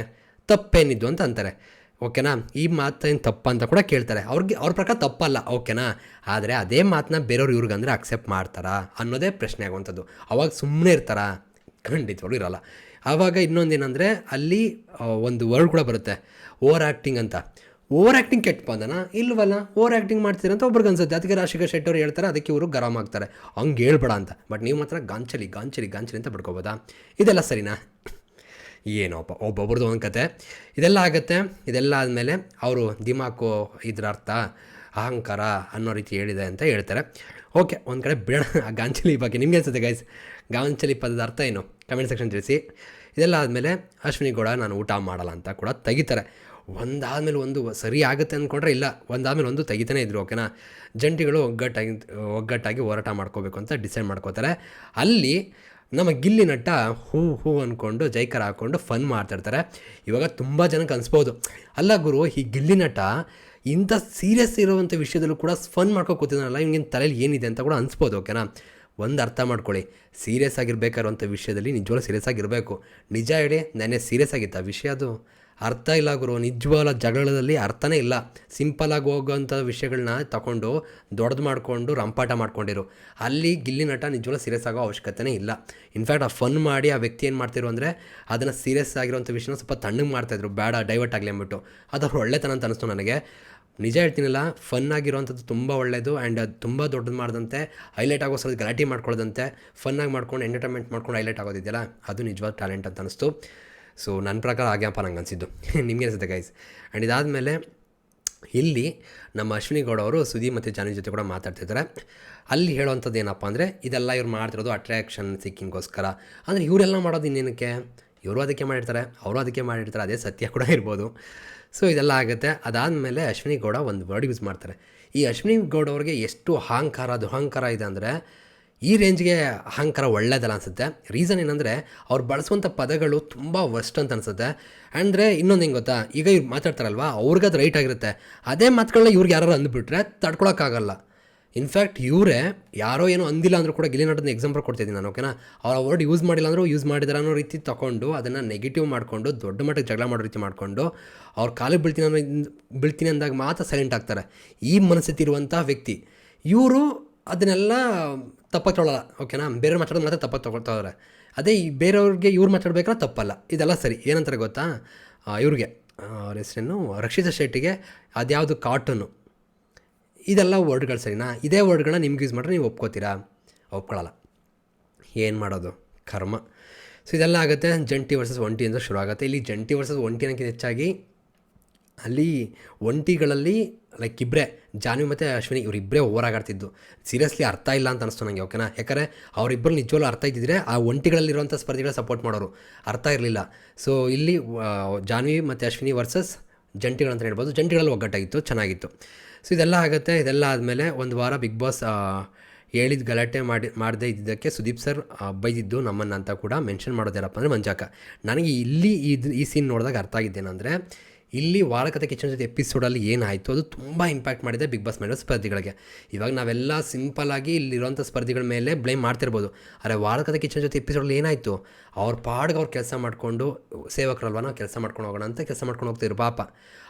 ತಪ್ಪೇನಿದ್ದು ಅಂತ ಅಂತಾರೆ. ಓಕೆನಾ ಈ ಮಾತೇನು ತಪ್ಪ ಅಂತ ಕೂಡ ಕೇಳ್ತಾರೆ. ಅವ್ರಿಗೆ, ಅವ್ರ ಪ್ರಕಾರ ತಪ್ಪಲ್ಲ. ಓಕೆನಾ ಆದರೆ ಅದೇ ಮಾತನ್ನ ಬೇರೆಯವ್ರು ಇವ್ರಿಗೆ ಅಂದರೆ ಅಕ್ಸೆಪ್ಟ್ ಮಾಡ್ತಾರಾ ಅನ್ನೋದೇ ಪ್ರಶ್ನೆ ಆಗುವಂಥದ್ದು. ಅವಾಗ ಸುಮ್ಮನೆ ಇರ್ತಾರಾ? ಖಂಡಿತವಾಗ್ಲೂ ಇರಲ್ಲ. ಆವಾಗ ಇನ್ನೊಂದೇನೆಂದರೆ ಅಲ್ಲಿ ಒಂದು ವರ್ಡ್ ಕೂಡ ಬರುತ್ತೆ. ಓವರ್ ಆ್ಯಕ್ಟಿಂಗ್ ಅಂತ. ಓವರ್ ಆ್ಯಕ್ಟಿಂಗ್ ಕೆಟ್ಟ ಬಂದನ? ಇಲ್ವಲ್ಲ. ಓವರ್ ಆ್ಯಕ್ಟಿಂಗ್ ಮಾಡ್ತೀರ ಅಂತ ಒಬ್ರಿಗೆ ಅನ್ಸುತ್ತೆ. ಅದಕ್ಕೆ ರಾಶಿಕಾ ಶೆಟ್ಟಿ ಅವ್ರು ಹೇಳ್ತಾರೆ, ಅದಕ್ಕೆ ಇವರು ಗರಂ ಆಗ್ತಾರೆ. ಹಂಗೆ ಹೇಳ್ಬೇಡ ಅಂತ. ಬಟ್ ನೀವು ಮಾತ್ರ ಗಾಂಚಲಿ ಗಾಂಚಲಿ ಗಾಂಚಲಿ ಅಂತ ಬಿಡ್ಕೋಬೋದಾ? ಇದೆಲ್ಲ ಸರಿನಾ? ಏನೋಪ್ಪ ಒಬ್ಬೊಬ್ರದ್ದು ಒಂದು ಕತೆ. ಇದೆಲ್ಲ ಆಗುತ್ತೆ. ಇದೆಲ್ಲ ಆದಮೇಲೆ ಅವರು ದಿಮಾಕು ಇದ್ರ ಅರ್ಥ ಅಹಂಕಾರ ಅನ್ನೋ ರೀತಿ ಹೇಳಿದೆ ಅಂತ ಹೇಳ್ತಾರೆ. ಓಕೆ, ಒಂದು ಕಡೆ ಬೇಡ ಗಾಂಚಲಿ ಬಗ್ಗೆ. ನಿಮಗೆ ಅನ್ಸುತ್ತೆ ಗೈಸ್ ಗಾಂಚಲಿ ಪದದ ಅರ್ಥ ಏನು? ಕಮೆಂಟ್ ಸೆಕ್ಷನ್ ತಿಳಿಸಿ. ಇದೆಲ್ಲ ಆದಮೇಲೆ ಅಶ್ವಿನಿ ಗೌಡ ನಾನು ಊಟ ಮಾಡಲ್ಲ ಅಂತ ಕೂಡ ತೆಗಿತಾರೆ. ಒಂದಾದಮೇಲೆ ಒಂದು ಸರಿ ಆಗುತ್ತೆ ಅಂದ್ಕೊಂಡ್ರೆ ಇಲ್ಲ, ಒಂದಾದಮೇಲೆ ಒಂದು ತೆಗಿತಾನೆ ಇದ್ರು ಓಕೆನಾ ಜಂಟಿಗಳು ಒಗ್ಗಟ್ಟಾಗಿ ಒಗ್ಗಟ್ಟಾಗಿ ಹೋರಾಟ ಮಾಡ್ಕೋಬೇಕು ಅಂತ ಡಿಸೈಡ್ ಮಾಡ್ಕೋತಾರೆ. ಅಲ್ಲಿ ನಮ್ಮ ಗಿಲ್ಲಿ ನಟ್ಟ ಹೂ ಹೂ ಅಂದ್ಕೊಂಡು ಜೈಕರ್ ಹಾಕ್ಕೊಂಡು ಫನ್ ಮಾಡ್ತಿರ್ತಾರೆ. ಇವಾಗ ತುಂಬ ಜನಕ್ಕೆ ಅನಿಸ್ಬೋದು. ಅಲ್ಲ ಗುರು, ಈ ಗಿಲ್ಲಿ ನಟ ಇಂಥ ಸೀರಿಯಸ್ ಇರುವಂಥ ವಿಷಯದಲ್ಲೂ ಕೂಡ ಫನ್ ಮಾಡ್ಕೊಂಡು ಕೂತಿದ್ದಾನಲ್ಲ ಇವ್ನಿಗೆ ತಲೆಯಲ್ಲಿ ಏನಿದೆ ಅಂತ ಕೂಡ ಅನಿಸ್ಬೋದು ಓಕೆನಾ ಒಂದು ಅರ್ಥ ಮಾಡ್ಕೊಳ್ಳಿ. ಸೀರಿಯಸ್ ಆಗಿರಬೇಕಾದಂಥ ವಿಷಯದಲ್ಲಿ ನಿಜವಾಗ್ಲೂ ಸೀರಿಯಸ್ ಆಗಿರಬೇಕು. ನಿಜ ಹೇಳಿ ನನಗೆ ಸೀರಿಯಸ್ ಆಗಿತ್ತು ಆ ವಿಷಯ ಅದು. ಅರ್ಥ ಇಲ್ಲ ಗುರು ನಿಜವಾದ ಜಗಳದಲ್ಲಿ ಅರ್ಥನೇ ಇಲ್ಲ. ಸಿಂಪಲಾಗಿ ಹೋಗೋಂಥ ವಿಷಯಗಳನ್ನ ತಗೊಂಡು ದೊಡ್ಡದು ಮಾಡಿಕೊಂಡು ರಂಪಾಟ ಮಾಡ್ಕೊಂಡಿರು. ಅಲ್ಲಿ ಗಿಲ್ಲಿ ನಟ ನಿಜವಾಗ್ಲೂ ಸೀರಿಯಸ್ ಆಗೋ ಅವಶ್ಯಕತೆನೇ ಇಲ್ಲ. ಇನ್ಫ್ಯಾಕ್ಟ್ ಆ ಫನ್ ಮಾಡಿ ಆ ವ್ಯಕ್ತಿ ಏನು ಮಾಡ್ತಿರು ಅಂದರೆ, ಅದನ್ನು ಸೀರಿಯಸ್ ಆಗಿರೋಂಥ ವಿಷಯನ ಸ್ವಲ್ಪ ತಣ್ಣಗೆ ಮಾಡ್ತಾಯಿದ್ರು ಬೇಡ ಡೈವರ್ಟ್ ಆಗಲಿ ಅಂದ್ಬಿಟ್ಟು. ಅದು ಅವ್ರ ಒಳ್ಳೆತನ ಅಂತ ಅನಿಸ್ತು ನನಗೆ. ನಿಜ ಹೇಳ್ತೀನಲ್ಲ ಫನ್ ಆಗಿರೋವಂಥದ್ದು ತುಂಬ ಒಳ್ಳೆಯದು ಆ್ಯಂಡ್ ಅದು ತುಂಬ ದೊಡ್ಡದು ಮಾಡ್ದಂತೆ ಹೈಲೈಟ್ ಆಗೋ ಸಲ ಗಲಾಟೆ ಮಾಡ್ಕೊಳ್ಳೋದಂತೆ ಫನ್ನಾಗಿ ಮಾಡ್ಕೊಂಡು ಎಂಟರ್ಟೈನ್ಮೆಂಟ್ ಮಾಡ್ಕೊಂಡು ಹೈಲೈಟ್ ಆಗೋದಿದೆಯಲ್ಲ, ಅದು ನಿಜವಾದ ಟ್ಯಾಲೆಂಟ್ ಅಂತ ಅನಿಸ್ತು. ಸೊ ನನ್ನ ಪ್ರಕಾರ ಆಗ್ಯಪ್ಪ ನಂಗೆ ಅನಿಸಿದ್ದು. ನಿಮಗೆ ಅನಿಸುತ್ತೆ ಗೈಸ್ ಆ್ಯಂಡ್ ಇದಾದಮೇಲೆ, ಇಲ್ಲಿ ನಮ್ಮ ಅಶ್ವಿನಿ ಗೌಡ ಅವರು ಸುದಿ ಮತ್ತು ಜಾನಿ ಜೊತೆ ಕೂಡ ಮಾತಾಡ್ತಿದ್ದಾರೆ ಅಲ್ಲಿ ಹೇಳುವಂಥದ್ದು ಏನಪ್ಪ ಅಂದರೆ, ಇದೆಲ್ಲ ಇವ್ರು ಮಾಡ್ತಿರೋದು ಅಟ್ರಾಕ್ಷನ್ ಸಿಕ್ಕಿಂಗೋಸ್ಕರ ಅಂದರೆ ಇವರೆಲ್ಲ ಮಾಡೋದು ಇನ್ನೇನಕ್ಕೆ? ಇವರು ಅದಕ್ಕೆ ಮಾಡಿರ್ತಾರೆ, ಅವರು ಅದಕ್ಕೆ ಮಾಡಿರ್ತಾರೆ, ಅದೇ ಸತ್ಯ ಕೂಡ ಇರ್ಬೋದು. ಸೊ ಇದೆಲ್ಲ ಆಗುತ್ತೆ. ಅದಾದಮೇಲೆ ಅಶ್ವಿನಿ ಗೌಡ ಒಂದು ವರ್ಡ್ ಯೂಸ್ ಮಾಡ್ತಾರೆ. ಈ ಅಶ್ವಿನಿ ಗೌಡ ಅವ್ರಿಗೆ ಎಷ್ಟು ಅಹಂಕಾರ, ದುಹಂಕಾರ ಇದೆ ಅಂದರೆ ಈ ರೇಂಜ್ಗೆ ಅಹಂಕಾರ ಒಳ್ಳೇದಲ್ಲ ಅನಿಸುತ್ತೆ. ರೀಸನ್ ಏನಂದರೆ ಅವ್ರು ಬಳಸುವಂಥ ಪದಗಳು ತುಂಬ ವರ್ಸ್ಟ್ ಅಂತ ಅನಿಸುತ್ತೆ. ಅಂದರೆ ಇನ್ನೊಂದು ಹೆಂಗೆ ಗೊತ್ತಾ? ಈಗ ಇವ್ರು ಮಾತಾಡ್ತಾರಲ್ವ? ಅವ್ರಿಗೆ ಅದು ರೈಟ್ ಆಗಿರುತ್ತೆ. ಅದೇ ಮಾತುಗಳನ್ನ ಇವ್ರಿಗೆ ಯಾರು ಅಂದ್ಬಿಟ್ರೆ ತಡ್ಕೊಳಕ್ಕಾಗಲ್ಲ. ಇನ್ಫ್ಯಾಕ್ಟ್ ಇವರೇ ಯಾರೋ ಏನೋ ಅಂದಿಲ್ಲ ಅಂದರೂ ಕೂಡ ಗಿಲಿ ನಟದ ಎಕ್ಸಾಂಪಲ್ ಕೊಡ್ತಿದ್ದೀನಿ ನಾನು ಓಕೆನಾ ಅವ್ರ ವರ್ಡ್ ಯೂಸ್ ಮಾಡಿಲ್ಲ ಅಂದರೂ ಯೂಸ್ ಮಾಡಿದಾರೆ ಅನ್ನೋ ರೀತಿ ತೊಗೊಂಡು ಅದನ್ನು ನೆಗೆಟಿವ್ ಮಾಡಿಕೊಂಡು, ದೊಡ್ಡ ಮಟ್ಟಕ್ಕೆ ಜಗಳ ಮಾಡೋ ರೀತಿ ಮಾಡಿಕೊಂಡು ಅವ್ರ ಕಾಲಿಗೆ ಬೀಳ್ತೀನಿ ಅನ್ನೋ ಬೀಳ್ತೀನಿ ಅಂದಾಗ ಮಾತ್ರ ಸೈಲೆಂಟ್ ಆಗ್ತಾರೆ. ಈ ಮನಸ್ಥಿತಿ ಇರುವಂಥ ವ್ಯಕ್ತಿ. ಇವರು ಅದನ್ನೆಲ್ಲ ತಪ್ಪಾಗಿ ತೊಗೊಳಲ್ಲ ಓಕೆನಾ ಬೇರೆ ಮಾತಾಡೋದು ಮಾತ್ರ ತಪ್ಪಾಗಿ ತೊಗೊಳ್ತಾವ್ರೆ ಅದೇ ಈ ಬೇರೆಯವ್ರಿಗೆ ಇವ್ರು ಮಾತಾಡ್ಬೇಕಾದ್ರೆ ತಪ್ಪಲ್ಲ. ಇದೆಲ್ಲ ಸರಿ. ಏನಂತಾರೆ ಗೊತ್ತಾ? ಇವ್ರಿಗೆ ಅವ್ರ ಹೆಸರೇನು? ರಕ್ಷಿತಾ ಶೆಟ್ಟಿಗೆ ಅದ್ಯಾವುದು ಕಾಟನ್ನು ಇದೆಲ್ಲ ವರ್ಡ್ಗಳು ಸರಿನಾ? ಇದೇ ವರ್ಡ್ಗಳನ್ನ ನಿಮ್ಗೆ ಯೂಸ್ ಮಾಡಿದ್ರೆ ನೀವು ಒಪ್ಕೋತೀರಾ? ಒಪ್ಕೊಳ್ಳಲ್ಲ ಏನು ಮಾಡೋದು? ಕರ್ಮ. ಸೊ ಇದೆಲ್ಲ ಆಗುತ್ತೆ. ಜಂಟಿ ವರ್ಸಸ್ ಒಂಟಿ ಅಂತ ಶುರು ಆಗುತ್ತೆ. ಇಲ್ಲಿ ಜಂಟಿ ವರ್ಸಸ್ ಒಂಟಿ ಅನ್ನೋಕ್ಕಿಂತ ಹೆಚ್ಚಾಗಿ ಅಲ್ಲಿ ಒಂಟಿಗಳಲ್ಲಿ ಲೈಕ್ ಇಬ್ಬರೇ ಜಾನ್ವಿ ಮತ್ತು ಅಶ್ವಿನಿ ಇವರಿಬ್ಬರೇ ಓವರ್ ಆಗಾಡ್ತಿದ್ದು. ಸೀರಿಯಸ್ಲಿ ಅರ್ಥ ಇಲ್ಲ ಅಂತ ಅನಿಸ್ತು ನನಗೆ ಓಕೆನಾ ಯಾಕಂದರೆ ಅವರಿಬ್ಬರು ನಿಜವಲ್ಲೂ ಅರ್ಥ ಇದ್ದಿದ್ರೆ ಆ ಒಂಟಿಗಳಲ್ಲಿರುವಂಥ ಸ್ಪರ್ಧಿಗಳ ಸಪೋರ್ಟ್ ಮಾಡೋರು. ಅರ್ಥ ಇರಲಿಲ್ಲ. ಸೊ ಇಲ್ಲಿ ಜಾನ್ವಿ ಮತ್ತು ಅಶ್ವಿನಿ ವರ್ಸಸ್ ಜಂಟಿಗಳಂತ ಹೇಳ್ಬೋದು. ಜಂಟಿಗಳಲ್ಲಿ ಒಗ್ಗಟ್ಟಾಗಿತ್ತು ಚೆನ್ನಾಗಿತ್ತು. ಸೊ ಇದೆಲ್ಲ ಆಗುತ್ತೆ. ಇದೆಲ್ಲ ಆದಮೇಲೆ ಒಂದು ವಾರ ಬಿಗ್ ಬಾಸ್ ಹೇಳಿದ ಗಲಾಟೆ ಮಾಡಿ, ಮಾಡದೇ ಇದ್ದಿದ್ದಕ್ಕೆ ಸುದೀಪ್ ಸರ್ ಬೈದಿದ್ದು ನಮ್ಮನ್ನು ಅಂತ ಕೂಡ ಮೆನ್ಷನ್ ಮಾಡೋದೇನಪ್ಪ ಅಂದರೆ ಮಂಜಾಕ. ನನಗೆ ಇಲ್ಲಿ ಇದು ಈ ಸೀನ್ ನೋಡಿದಾಗ ಅರ್ಥ ಆಗಿದ್ದೇನೆಂದರೆ ಇಲ್ಲಿ ವಾರಕತೆ ಕಿಚನ್ ಜೊತೆ ಎಪಿಸೋಡಲ್ಲಿ ಏನಾಯಿತು, ಅದು ತುಂಬ ಇಂಪ್ಯಾಕ್ಟ್ ಮಾಡಿದೆ ಬಿಗ್ ಬಾಸ್ ಮೇಲೆ ಸ್ಪರ್ಧಿಗಳಿಗೆ. ಇವಾಗ ನಾವೆಲ್ಲ ಸಿಂಪಲಾಗಿ ಇಲ್ಲಿರುವಂಥ ಸ್ಪರ್ಧಿಗಳ ಮೇಲೆ ಬ್ಲೇಮ್ ಮಾಡ್ತಿರ್ಬೋದು. ಆದರೆ ವಾರಕತೆ ಕಿಚನ್ ಜೊತೆ ಎಪಿಸೋಡಲ್ಲಿ ಏನಾಯಿತು? ಅವ್ರ ಪಾಡ್ಗೆ ಅವ್ರು ಕೆಲಸ ಮಾಡಿಕೊಂಡು, ಸೇವಕರಲ್ವ ನಾವು ಕೆಲಸ ಮಾಡ್ಕೊಂಡು ಹೋಗೋಣ ಅಂತ ಕೆಲಸ ಮಾಡ್ಕೊಂಡು ಹೋಗ್ತಿದ್ರು ಪಾಪ.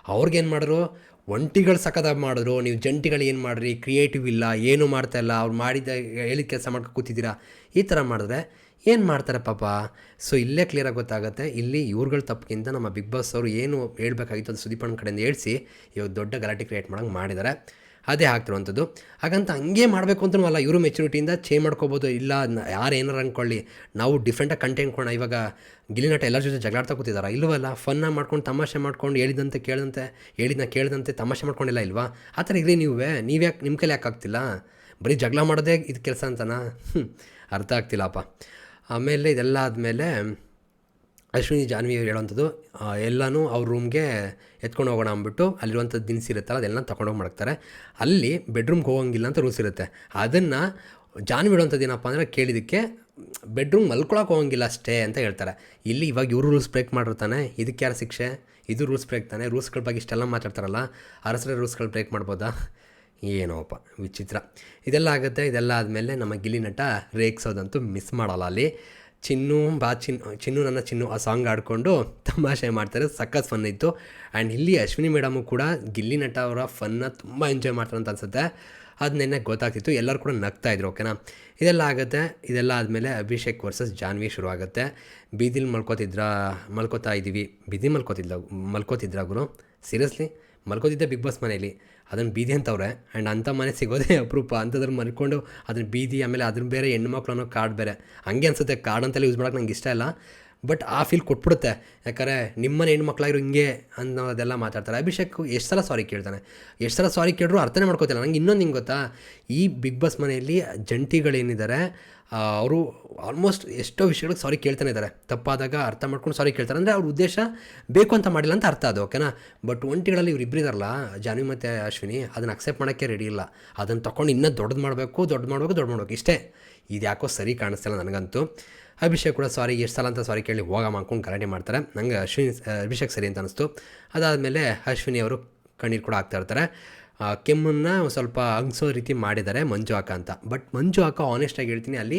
ಅವ್ರಿಗೇನು ಮಾಡಿದ್ರು? ಒಂಟಿಗಳು ಸಖತ್ತಾಗಿ ಮಾಡಿದ್ರು. ನೀವು ಜಂಟಿಗಳು ಏನು ಮಾಡಿರಿ? ಕ್ರಿಯೇಟಿವ್ ಇಲ್ಲ, ಏನು ಮಾಡ್ತಾ ಇಲ್ಲ? ಅವ್ರು ಮಾಡಿದ, ಹೇಳಿದ ಕೆಲಸ ಮಾಡ್ಕೊ ಕೂತಿದ್ದೀರಾ? ಈ ಥರ ಮಾಡಿದ್ರೆ ಏನು ಮಾಡ್ತಾರೆ ಪಾಪ? ಸೊ ಇಲ್ಲೇ ಕ್ಲಿಯರಾಗಿ ಗೊತ್ತಾಗುತ್ತೆ. ಇಲ್ಲಿ ಇವ್ರುಗಳ ತಪ್ಪಿಗಿಂತ ನಮ್ಮ ಬಿಗ್ ಬಾಸ್ ಅವರು ಏನು ಹೇಳಬೇಕಾಗಿತ್ತು ಅದು ಸುದೀಪಣ್ಣ ಕಡೆಯಿಂದ ಹೇಳಿಸಿ, ಇವಾಗ ದೊಡ್ಡ ಗಲಾಟೆ ಕ್ರಿಯೇಟ್ ಮಾಡೋಂಗೆ ಮಾಡಿದ್ದಾರೆ ಅದೇ ಆಗ್ತಿರುವಂಥದ್ದು. ಹಾಗಂತ ಹಂಗೆ ಮಾಡಬೇಕು ಅಂತಲೂ ಅಲ್ಲ, ಇವರು ಮೆಚುರಿಟಿಯಿಂದ ಚೇಂಜ್ ಮಾಡ್ಕೋಬೋದು, ಇಲ್ಲ ಯಾರು ಏನಾರು ಅಂದ್ಕೊಳ್ಳಿ ನಾವು ಡಿಫ್ರೆಂಟಾಗಿ ಕಂಟೆಂಟ್ ಕೊಡೋಣ, ಇವಾಗ ಗಿಲಿನಟ ಎಲ್ಲರ ಜೊತೆ ಜಗಳಾಡ್ತಾ ಕೂತಿದ್ದಾರೆ ಇಲ್ವಲ್ಲ ಫನ್ನ ಮಾಡ್ಕೊಂಡು ತಮಾಷೆ ಮಾಡ್ಕೊಂಡು ಹೇಳಿದಂತೆ ಕೇಳಿದಂತೆ, ಹೇಳಿದ್ನ ಕೇಳಿದಂತೆ ತಮಾಷೆ ಮಾಡ್ಕೊಂಡಿಲ್ಲ ಇಲ್ವಾ? ಆ ಥರ ಇರಲಿ ನೀವೇ. ನೀವ್ಯಾಕೆ ನಿಮ್ಮ ಕೈಲಿ ಯಾಕೆ ಆಗ್ತಿಲ್ಲ? ಬರೀ ಜಗಳ ಮಾಡೋದೇ ಇದು ಕೆಲಸ ಅಂತನಾ? ಅರ್ಥ ಆಗ್ತಿಲ್ಲಪ್ಪ ಆಮೇಲೆ ಇದೆಲ್ಲ ಆದಮೇಲೆ ಅಶ್ವಿನಿ ಜಾನ್ವಿ ಹೇಳೋವಂಥದ್ದು ಹೇಳುವಂಥದ್ದು ಎಲ್ಲನೂ ಅವ್ರ ರೂಮ್ಗೆ ಎತ್ಕೊಂಡು ಹೋಗೋಣ ಅಂದ್ಬಿಟ್ಟು ಅಲ್ಲಿರುವಂಥ ದಿನಸಿ ಇರುತ್ತಲ್ಲ ಅದೆಲ್ಲ ತೊಗೊಂಡೋಗಿ ಮಾಡ್ತಾರೆ. ಅಲ್ಲಿ ಬೆಡ್ರೂಮ್ಗೆ ಹೋಗೋಂಗಿಲ್ಲ ಅಂತ ರೂಲ್ಸ್ ಇರುತ್ತೆ. ಅದನ್ನು ಜಾನ್ವಿ ಹೇಳೋವಂಥದ್ದು ಏನಪ್ಪ ಅಂದರೆ ಕೇಳಿದ್ದಕ್ಕೆ ಬೆಡ್ರೂಮ್ ಮಲ್ಕೊಳಕ್ಕೆ ಹೋಗಂಗಿಲ್ಲ ಅಷ್ಟೇ ಅಂತ ಹೇಳ್ತಾರೆ. ಇಲ್ಲಿ ಇವಾಗ ಇವರು ರೂಲ್ಸ್ ಬ್ರೇಕ್ ಮಾಡಿರ್ತಾನೆ ಇದಕ್ಕೆ ಯಾರು ಶಿಕ್ಷೆ? ಇದು ರೂಲ್ಸ್ ಬ್ರೇಕ್ ತಾನೆ ರೂಲ್ಸ್ಗಳ ಬಗ್ಗೆ ಇಷ್ಟೆಲ್ಲ ಮಾತಾಡ್ತಾರಲ್ಲ, ಅರಸರ ರೂಲ್ಸ್ಗಳು ಬ್ರೇಕ್ ಮಾಡ್ಬೋದಾ? ಏನೋಪ್ಪ ವಿಚಿತ್ರ. ಇದೆಲ್ಲ ಆಗುತ್ತೆ, ಇದೆಲ್ಲ ಆದಮೇಲೆ ನಮ್ಮ ಗಿಲ್ಲಿ ನಟ ರೇಗ್ಸೋದಂತೂ ಮಿಸ್ ಮಾಡಲ್ಲ ಅಲ್ಲಿ. ಚಿನ್ನು ಬಾ ಚಿನ್ನು ಚಿನ್ನು ನನ್ನ ಚಿನ್ನು, ಆ ಸಾಂಗ್ ಆಡಿಕೊಂಡು ತಮಾಷೆ ಮಾಡ್ತಾರೆ, ಸಖತ್ ಫನ್ ಇತ್ತು. ಆ್ಯಂಡ್ ಇಲ್ಲಿ ಅಶ್ವಿನಿ ಮೇಡಮು ಕೂಡ ಗಿಲ್ಲಿ ನಟ ಅವರ ಫನ್ನ ತುಂಬ ಎಂಜಾಯ್ ಮಾಡ್ತಾರೆ ಅಂತ ಅನ್ಸುತ್ತೆ. ಅದು ನಿನ್ನೆ ಗೊತ್ತಾಗ್ತಿತ್ತು. ಎಲ್ಲರೂ ಕೂಡ ನಗ್ತಾ ಇದ್ರು, ಓಕೆನಾ? ಇದೆಲ್ಲ ಆಗುತ್ತೆ. ಇದೆಲ್ಲ ಆದಮೇಲೆ ಅಭಿಷೇಕ್ ವರ್ಸಸ್ ಜಾನ್ವಿ ಶುರು ಆಗುತ್ತೆ ಬೀದಿಲಿ ಮಲ್ಕೋತಿದ್ರ, ಮಲ್ಕೋತಾ ಇದ್ದೀವಿ ಬೀದಿ ಮಲ್ಕೋತಿದ್ದ ಮಲ್ಕೋತಿದ್ರ ಗುರು? ಸೀರಿಯಸ್ಲಿ? ಮಲ್ಕೋತಿದ್ದೆ ಬಿಗ್ ಬಾಸ್ ಮನೇಲಿ ಅದನ್ನು ಬೀದಿ ಅಂತವ್ರೆ. ಆ್ಯಂಡ್ ಅಂಥ ಮನೆ ಸಿಗೋದೇ ಅಪರೂಪ. ಅಂಥದ್ರಲ್ಲಿ ಮಲ್ಕೊಂಡು ಅದನ್ನ ಬೀದಿ ಆಮೇಲೆ ಅದನ್ನ ಬೇರೆ ಹೆಣ್ಮಕ್ಳು ಅನ್ನೋ ಕಾರ್ಡ್ ಬೇರೆ. ಹಂಗೆ ಅನ್ಸುತ್ತೆ. ಕಾರ್ಡ್ ಅಂತೆಲ್ಲ ಯೂಸ್ ಮಾಡೋಕೆ ನಂಗೆ ಇಷ್ಟ ಇಲ್ಲ. ಬಟ್ ಆ ಫೀಲ್ ಕೊಟ್ಬಿಡುತ್ತೆ. ಯಾಕಂದರೆ ನಿಮ್ಮನೆ ಹೆಣ್ಮಕ್ಳಾಗಿರೋ ಹಿಂಗೆ ಅನ್ನೋದೆಲ್ಲ ಮಾತಾಡ್ತಾರೆ. ಅಭಿಷೇಕ್ ಎಷ್ಟು ಸಲ ಸಾರಿ ಕೇಳ್ತಾನೆ? ಎಷ್ಟು ಸಲ ಸಾರಿ ಕೇಳಿದ್ರು ಅರ್ಥನೇ ಮಾಡ್ಕೋತಿಲ್ಲ. ನನಗೆ ಇನ್ನೊಂದು ಹಿಂಗೆ ಗೊತ್ತಾ? ಈ ಬಿಗ್ ಬಾಸ್ ಮನೆಯಲ್ಲಿ ಜಂಟಿಗಳೇನಿದ್ದಾರೆ ಅವರು ಆಲ್ಮೋಸ್ಟ್ ಎಷ್ಟೋ ವಿಷಯಗಳಿಗೆ ಸಾರಿ ಕೇಳ್ತಾನೆ ಇದ್ದಾರೆ ತಪ್ಪಾದಾಗ ಅರ್ಥ ಮಾಡ್ಕೊಂಡು ಸಾರಿ ಕೇಳ್ತಾರೆ. ಅಂದರೆ ಅವ್ರ ಉದ್ದೇಶ ಬೇಕು ಅಂತ ಮಾಡಿಲ್ಲ ಅಂತ ಅರ್ಥ ಅದು ಓಕೆನಾ ಬಟ್ ಒಂಟಿಗಳಲ್ಲಿ ಇವ್ರು ಇಬ್ಬರು ಇದಾರಲ್ಲ, ಜಾನ್ವಿ ಮತ್ತು ಅಶ್ವಿನಿ, ಅದನ್ನು ಅಕ್ಸೆಪ್ಟ್ ಮಾಡೋಕ್ಕೆ ರೆಡಿ ಇಲ್ಲ. ಅದನ್ನು ತೊಗೊಂಡು ಇನ್ನೂ ದೊಡ್ಡದು ಮಾಡಬೇಕು ದೊಡ್ಡ ಮಾಡಬೇಕು ದೊಡ್ಡ ಮಾಡಬೇಕು. ಇಷ್ಟೇ. ಇದು ಯಾಕೋ ಸರಿ ಕಾಣಿಸ್ತಿಲ್ಲ ನನಗಂತೂ. ಅಭಿಷೇಕ್ ಕೂಡ ಸಾರಿ ಎಷ್ಟು ಸಲ ಅಂತ ಸಾರಿ ಕೇಳಿ ಹೋಗಮ್ಮ ಅಂದ್ಕೊಂಡು ಗಲಾಟೆ ಮಾಡ್ತಾರೆ. ನಂಗೆ ಅಶ್ವಿನಿ ಅಭಿಷೇಕ್ ಸರಿ ಅಂತ ಅನಿಸ್ತು. ಅದಾದಮೇಲೆ ಅಶ್ವಿನಿ ಅವರು ಕಣ್ಣೀರು ಕೂಡ ಆಗ್ತಾ ಇರ್ತಾರೆ. ಆ, ಕೆಮ್ಮನ್ನು ಸ್ವಲ್ಪ ಅಂಗಿಸೋ ರೀತಿ ಮಾಡಿದ್ದಾರೆ ಮಂಜು ಹಾಕ ಅಂತ. ಬಟ್ ಮಂಜು ಅಕ್ಕ ಆನೆಸ್ಟಾಗಿ ಹೇಳ್ತೀನಿ, ಅಲ್ಲಿ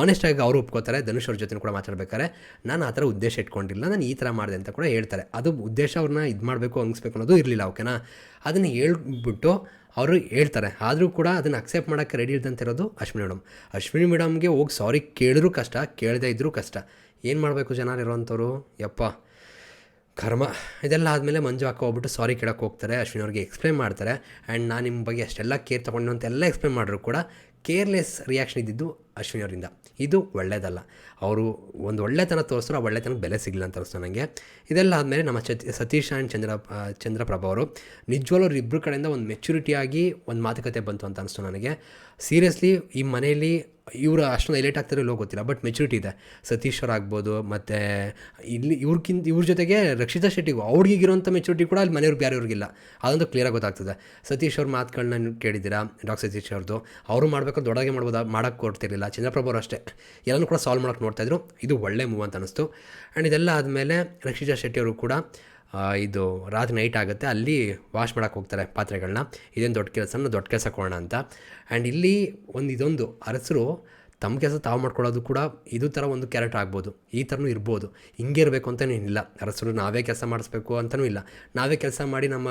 ಆನೆಸ್ಟಾಗಿ ಅವರು ಒಪ್ಕೋತಾರೆ, ಧನುಷ್ ಅವ್ರ ಜೊತೆ ಕೂಡ ಮಾತಾಡ್ಬೇಕಾರೆ ನಾನು ಆ ಥರ ಉದ್ದೇಶ ಇಟ್ಕೊಂಡಿಲ್ಲ ನಾನು ಈ ಥರ ಮಾಡಿದೆ ಅಂತ ಕೂಡ ಹೇಳ್ತಾರೆ. ಅದು ಉದ್ದೇಶ ಅವ್ರನ್ನ ಇದು ಮಾಡಬೇಕು, ಹಂಗ್ಸ್ಬೇಕು ಅನ್ನೋದು ಇರಲಿಲ್ಲ ಓಕೆನಾ ಅದನ್ನು ಹೇಳ್ಬಿಟ್ಟು ಅವರು ಹೇಳ್ತಾರೆ. ಆದರೂ ಕೂಡ ಅದನ್ನು ಅಕ್ಸೆಪ್ಟ್ ಮಾಡೋಕ್ಕೆ ರೆಡಿ ಇರೋದು ಅಶ್ವಿನಿ ಮೇಡಮ್. ಅಶ್ವಿನಿ ಮೇಡಮ್ಗೆ ಹೋಗಿ ಸಾರಿ ಕೇಳಿದ್ರೂ ಕಷ್ಟ, ಕೇಳದೇ ಇದ್ದರೂ ಕಷ್ಟ. ಏನು ಮಾಡಬೇಕು ಜನರು ಇರೋವಂಥವ್ರು ಯಪ್ಪ. ಕರ್ಮ, ಇದೆಲ್ಲ ಆದಮೇಲೆ ಮಂಜು ಅಕ್ಕ ಹೋಗ್ಬಿಟ್ಟು ಸಾರಿ ಕೇಳೋಕ್ಕೆ ಹೋಗ್ತಾರೆ. ಅಶ್ವಿನಿ ಅವ್ರಿಗೆ ಎಕ್ಸ್ಪ್ಲೈನ್ ಮಾಡ್ತಾರೆ. ಆ್ಯಂಡ್ ನಾನು ನಿಮ್ಮ ಬಗ್ಗೆ ಅಷ್ಟೆಲ್ಲ ಕೇರ್ ತೊಗೊಂಡು ಅಂತೆಲ್ಲ ಎಕ್ಸ್ಪ್ಲೈನ್ ಮಾಡಿದ್ರು ಕೂಡ ಕೇರ್ಲೆಸ್ ರಿಯಾಕ್ಷನ್ ಇದ್ದಿದ್ದು ಅಶ್ವಿನಿ ಅವರಿಂದ. ಇದು ಒಳ್ಳೆಯದಲ್ಲ ಅವರು ಒಂದು ಒಳ್ಳೆತನ ತೋರಿಸ್ರು, ಆ ಒಳ್ಳೆತನಕ್ಕೆ ಬೆಲೆ ಸಿಗಲಿಲ್ಲ ಅಂತ ಅನಿಸ್ತು ನನಗೆ ಇದೆಲ್ಲ ಆದಮೇಲೆ ನಮ್ಮ ಸತೀಶ್ ಆ್ಯಂಡ್ ಚಂದ್ರ, ಚಂದ್ರಪ್ರಭಾ ಅವರು ನಿಜವಾಗ್ಲೂ ಅವ್ರ ಇಬ್ಬರು ಕಡೆಯಿಂದ ಒಂದು ಮೆಚುರಿಟಿಯಾಗಿ ಒಂದು ಮಾತುಕತೆ ಬಂತು ಅಂತ ಅನಿಸ್ತು ನನಗೆ. ಸೀರಿಯಸ್ಲಿ ಈ ಮನೆಯಲ್ಲಿ ಇವರು ಅಷ್ಟೊಂದು ಹೈಲೈಟ್ ಆಗ್ತಾರೆ ಇಲ್ಲೋ ಗೊತ್ತಿಲ್ಲ ಬಟ್ ಮೆಚುರಿಟಿ ಇದೆ. ಸತೀಶ್ ಅವ್ರು ಆಗ್ಬೋದು, ಮತ್ತು ಇಲ್ಲಿ ಇವ್ರಕ್ಕಿಂತ ಇವ್ರ ಜೊತೆಗೆ ರಕ್ಷಿತಾ ಶೆಟ್ಟಿಗೂ ಅವ್ರಿಗಿರೋಂಥ ಮೆಚುರಿಟಿ ಕೂಡ ಅಲ್ಲಿ ಮನೆಯವ್ರಿಗೆ ಬೇರೆಯವ್ರಿಗಿಲ್ಲ ಕ್ಲಿಯರ್ ಕ್ಲಿಯರಾಗಿ ಗೊತ್ತಾಗ್ತದೆ. ಸತೀಶ್ ಅವ್ರ ಮಾತುಗಳನ್ನ ಕೇಳಿದ್ದೀರಾ? ಡಾಕ್ಟರ್ ಸತೀಶ್ ಅವ್ರದ್ದು ಅವರು ಮಾಡಬೇಕು ದೊಡ್ಡಗೆ ಮಾಡ್ಬೋದು? ಮಾಡೋಕ್ಕೆ ಕೊಡ್ತಿರಲಿಲ್ಲ. ಚಂದ್ರಪ್ರಭು ಅಷ್ಟೇ. ಎಲ್ಲನೂ ಕೂಡ ಸಾಲ್ವ್ ಮಾಡೋಕ್ಕೆ ನೋಡ್ತಾಯಿದ್ರು ಇದು ಒಳ್ಳೆ ಮೂವ್ ಅಂತ ಅನಿಸ್ತು. ಆ್ಯಂಡ್ ಇದೆಲ್ಲ ಆದಮೇಲೆ ರಕ್ಷಿತಾ ಶೆಟ್ಟಿ ಅವರು ಕೂಡ ಇದು ರಾತ್ರಿ ನೈಟ್ ಆಗುತ್ತೆ. ಅಲ್ಲಿ ವಾಶ್ ಮಾಡೋಕೆ ಹೋಗ್ತಾರೆ ಪಾತ್ರೆಗಳನ್ನ ಇದೇನು ದೊಡ್ಡ ಕೆಲಸ ದೊಡ್ಡ ಕೆಲಸ ಕೊಡೋಣ ಅಂತ. ಆ್ಯಂಡ್ ಇಲ್ಲಿ ಒಂದು ಇದೊಂದು ಅರಸರು ತಮ್ಮ ಕೆಲಸ ತಾವು ಮಾಡ್ಕೊಳ್ಳೋದು ಕೂಡ ಇದು ಥರ ಒಂದು ಕ್ಯಾರೆಕ್ಟರ್ ಆಗ್ಬೋದು. ಈ ಥರನೂ ಇರ್ಬೋದು. ಹಿಂಗೆ ಇರಬೇಕು ಅಂತಲೂ ಏನಿಲ್ಲ ಅರಸರು ನಾವೇ ಕೆಲಸ ಮಾಡಿಸ್ಬೇಕು ಅಂತಲೂ ಇಲ್ಲ. ನಾವೇ ಕೆಲಸ ಮಾಡಿ ನಮ್ಮ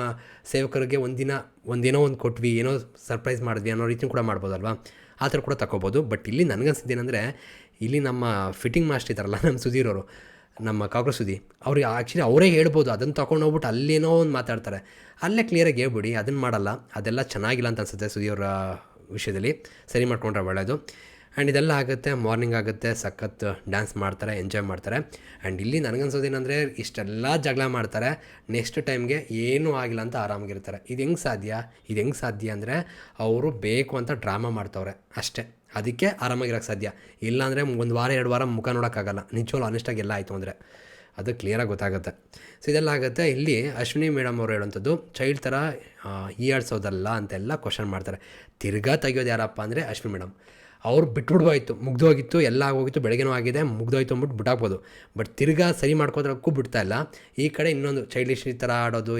ಸೇವಕರಿಗೆ ಒಂದಿನ, ಒಂದೇನೋ ಒಂದು ಕೊಟ್ವಿ, ಏನೋ ಸರ್ಪ್ರೈಸ್ ಮಾಡಿದ್ವಿ ಅನ್ನೋ ರೀತಿ ಕೂಡ ಮಾಡ್ಬೋದಲ್ವಾ? ಆ ಥರ ಕೂಡ ತಗೋಬೋದು ಬಟ್ ಇಲ್ಲಿ ನನಗನ್ಸಿದ್ದೇನೆಂದರೆ ಇಲ್ಲಿ ನಮ್ಮ ಫಿಟ್ಟಿಂಗ್ ಮಾಸ್ಟರ್ ಇದ್ದಾರಲ್ಲ, ನಮ್ಮ ಸುಧೀರ್ ಅವರು ನಮ್ಮ ಕಾಕ್ರ ಸುದ್ದಿ ಅವ್ರಿಗೆ ಆ್ಯಕ್ಚುಲಿ ಅವರೇ ಹೇಳ್ಬೋದು, ಅದನ್ನು ತೊಗೊಂಡು ಹೋಗ್ಬಿಟ್ಟು ಅಲ್ಲೇನೋ ಒಂದು ಮಾತಾಡ್ತಾರೆ. ಅಲ್ಲೇ ಕ್ಲಿಯರಾಗಿ ಹೇಳ್ಬಿಡಿ ಅದನ್ನು ಮಾಡಲ್ಲ, ಅದೆಲ್ಲ ಚೆನ್ನಾಗಿಲ್ಲ ಅಂತ ಅನ್ಸುತ್ತೆ ಸುದಿಯವರ ವಿಷಯದಲ್ಲಿ. ಸರಿ ಮಾಡ್ಕೊಂಡ್ರೆ ಒಳ್ಳೆಯದು ಆ್ಯಂಡ್ ಇದೆಲ್ಲ ಆಗುತ್ತೆ ಮಾರ್ನಿಂಗ್ ಆಗುತ್ತೆ, ಸಖತ್ ಡ್ಯಾನ್ಸ್ ಮಾಡ್ತಾರೆ ಎಂಜಾಯ್ ಮಾಡ್ತಾರೆ. ಆ್ಯಂಡ್ ಇಲ್ಲಿ ನನಗನ್ಸೋದೇನೆಂದರೆ, ಇಷ್ಟೆಲ್ಲ ಜಗಳ ಮಾಡ್ತಾರೆ ನೆಕ್ಸ್ಟ್ ಟೈಮ್ಗೆ ಏನೂ ಆಗಿಲ್ಲ ಅಂತ ಆರಾಮಾಗಿರ್ತಾರೆ. ಇದು ಹೆಂಗೆ ಸಾಧ್ಯ? ಇದು ಹೆಂಗೆ ಸಾಧ್ಯ ಅಂದರೆ, ಅವರು ಬೇಕು ಅಂತ ಡ್ರಾಮಾ ಮಾಡ್ತವ್ರೆ, ಅಷ್ಟೇ. ಅದಕ್ಕೆ ಆರಾಮಾಗಿರೋಕ್ಕೆ ಸಾಧ್ಯ. ಇಲ್ಲಾಂದರೆ ಒಂದು ವಾರ, ಎರಡು ವಾರ ಮುಖ ನೋಡೋಕ್ಕಾಗಲ್ಲ. ನಿಜವಾಗ್ಲೂ ಆನೆಸ್ಟಾಗಿ ಎಲ್ಲ ಆಯಿತು ಅಂದರೆ. ಅದು ಕ್ಲಿಯರಾಗಿ ಗೊತ್ತಾಗುತ್ತೆ. ಸೊ ಇದೆಲ್ಲ ಆಗುತ್ತೆ. ಇಲ್ಲಿ ಅಶ್ವಿನಿ ಮೇಡಮ್ ಅವರು ಹೇಳುವಂಥದ್ದು ಚೈಲ್ಡ್ ಥರ ಈ ಆಡ್ಸೋದಲ್ಲ ಅಂತೆಲ್ಲ ಕ್ವಶನ್ ಮಾಡ್ತಾರೆ. ತಿರ್ಗಾ ತೆಗಿಯೋದು ಯಾರಪ್ಪ ಅಂದರೆ ಅಶ್ವಿನಿ ಮೇಡಮ್ ಅವ್ರು ಬಿಟ್ಬಿಡ್ಬೋಯ್ತು, ಮುಗ್ದೋಗಿತ್ತು, ಎಲ್ಲ ಆಗೋಗಿತ್ತು, ಬೆಳಗ್ಗೆನೂ ಆಗಿದೆ, ಮುಗ್ದೋಯ್ತು ಅಂದ್ಬಿಟ್ಟು ಬಿಟ್ಟಾಕ್ಬೋದು. ಬಟ್ ತಿರ್ಗಾ ಸರಿ ಮಾಡ್ಕೋದ್ರಕ್ಕೂ ಬಿಡ್ತಾ ಇಲ್ಲ. ಈ ಕಡೆ ಇನ್ನೊಂದು ಚೈಲ್ಡಿಶ್ ಈ ಥರ ಆಡೋದು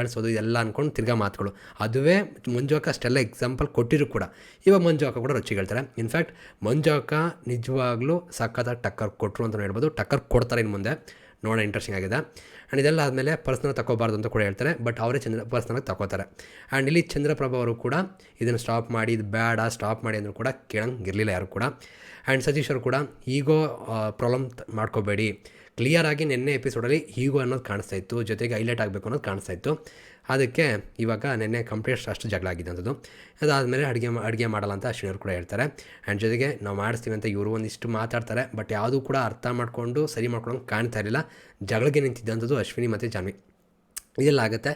ಆಡಿಸೋದು ಇದೆಲ್ಲ ಅಂದ್ಕೊಂಡು ತಿರ್ಗಾ ಮಾತುಗಳು ಅದುವೇ ಮಂಜು ಅಕ್ಕ ಅಷ್ಟೆಲ್ಲ ಎಕ್ಸಾಂಪಲ್ ಕೊಟ್ಟಿರು ಕೂಡ. ಇವಾಗ ಮಂಜು ಅಕ್ಕ ಕೂಡ ರುಚಿ ಹೇಳ್ತಾರೆ. ಇನ್ಫ್ಯಾಕ್ಟ್ ಮಂಜು ಅಕ್ಕ ನಿಜವಾಗ್ಲೂ ಸಕ್ಕತ್ತಾಗಿ ಟಕ್ಕರ್ ಕೊಟ್ಟರು ಅಂತ ಹೇಳ್ಬೋದು. ಟಕ್ಕರ್ ಕೊಡ್ತಾರೆ ಇನ್ನು ಮುಂದೆ. ನೋಡೋಣ ಇಂಟ್ರೆಸ್ಟಿಂಗ್ ಆಗಿದೆ. ಆ್ಯಂಡ್ ಇದೆಲ್ಲ ಆದಮೇಲೆ ಪರ್ಸ್ನಲ್ ತಗೋಬಾರ್ದು ಅಂತ ಕೂಡ ಹೇಳ್ತಾರೆ. ಬಟ್ ಅವರೇ ಚಂದ್ರ ಪರ್ಸ್ನಲಾಗಿ ತಗೋತಾರೆ ಆ್ಯಂಡ್ ಇಲ್ಲಿ ಚಂದ್ರಪ್ರಭಾ ಅವರು ಕೂಡ ಇದನ್ನು ಸ್ಟಾಪ್ ಮಾಡಿ, ಇದು ಬೇಡ ಸ್ಟಾಪ್ ಮಾಡಿ ಅಂದರೂ ಕೂಡ ಕೇಳಂಗಿರಲಿಲ್ಲ ಯಾರು ಕೂಡ. ಆ್ಯಂಡ್ ಸತೀಶ್ ಅವರು ಕೂಡ ಈಗೋ ಪ್ರಾಬ್ಲಮ್ ಮಾಡ್ಕೋಬೇಡಿ. ಕ್ಲಿಯರಾಗಿ ನಿನ್ನೆ ಎಪಿಸೋಡಲ್ಲಿ ಹೀಗೋ ಅನ್ನೋದು ಕಾಣಿಸ್ತಾ ಇತ್ತು. ಜೊತೆಗೆ ಹೈಲೈಟ್ ಆಗಬೇಕು ಅನ್ನೋದು ಕಾಣಿಸ್ತಾ ಇತ್ತು. ಅದಕ್ಕೆ ಇವಾಗ ನೆನ್ನೆ ಕಂಪ್ಲೀಟ್ ಅಷ್ಟು ಜಗಳ ಆಗಿದ್ದಂಥದ್ದು ಅದಾದಮೇಲೆ ಅಡುಗೆ ಅಡುಗೆ ಮಾಡಲ್ಲ ಅಂತ ಅಶ್ವಿನಿ ಅವರು ಕೂಡ ಹೇಳ್ತಾರೆ. ಆ್ಯಂಡ್ ಜೊತೆಗೆ ನಾವು ಮಾಡಿಸ್ತೀವಿ ಅಂತ ಇವರು ಒಂದಿಷ್ಟು ಮಾತಾಡ್ತಾರೆ. ಬಟ್ ಯಾವುದೂ ಕೂಡ ಅರ್ಥ ಮಾಡಿಕೊಂಡು, ಸರಿ ಮಾಡ್ಕೊಂಡು ಕಾಣ್ತಾ ಇರಲಿಲ್ಲ. ಜಗಳಿಗೆ ನಿಂತಿದ್ದಂಥದ್ದು ಅಶ್ವಿನಿ ಮತ್ತು ಜಾನ್ವಿ. ಇದೆಲ್ಲ ಆಗುತ್ತೆ.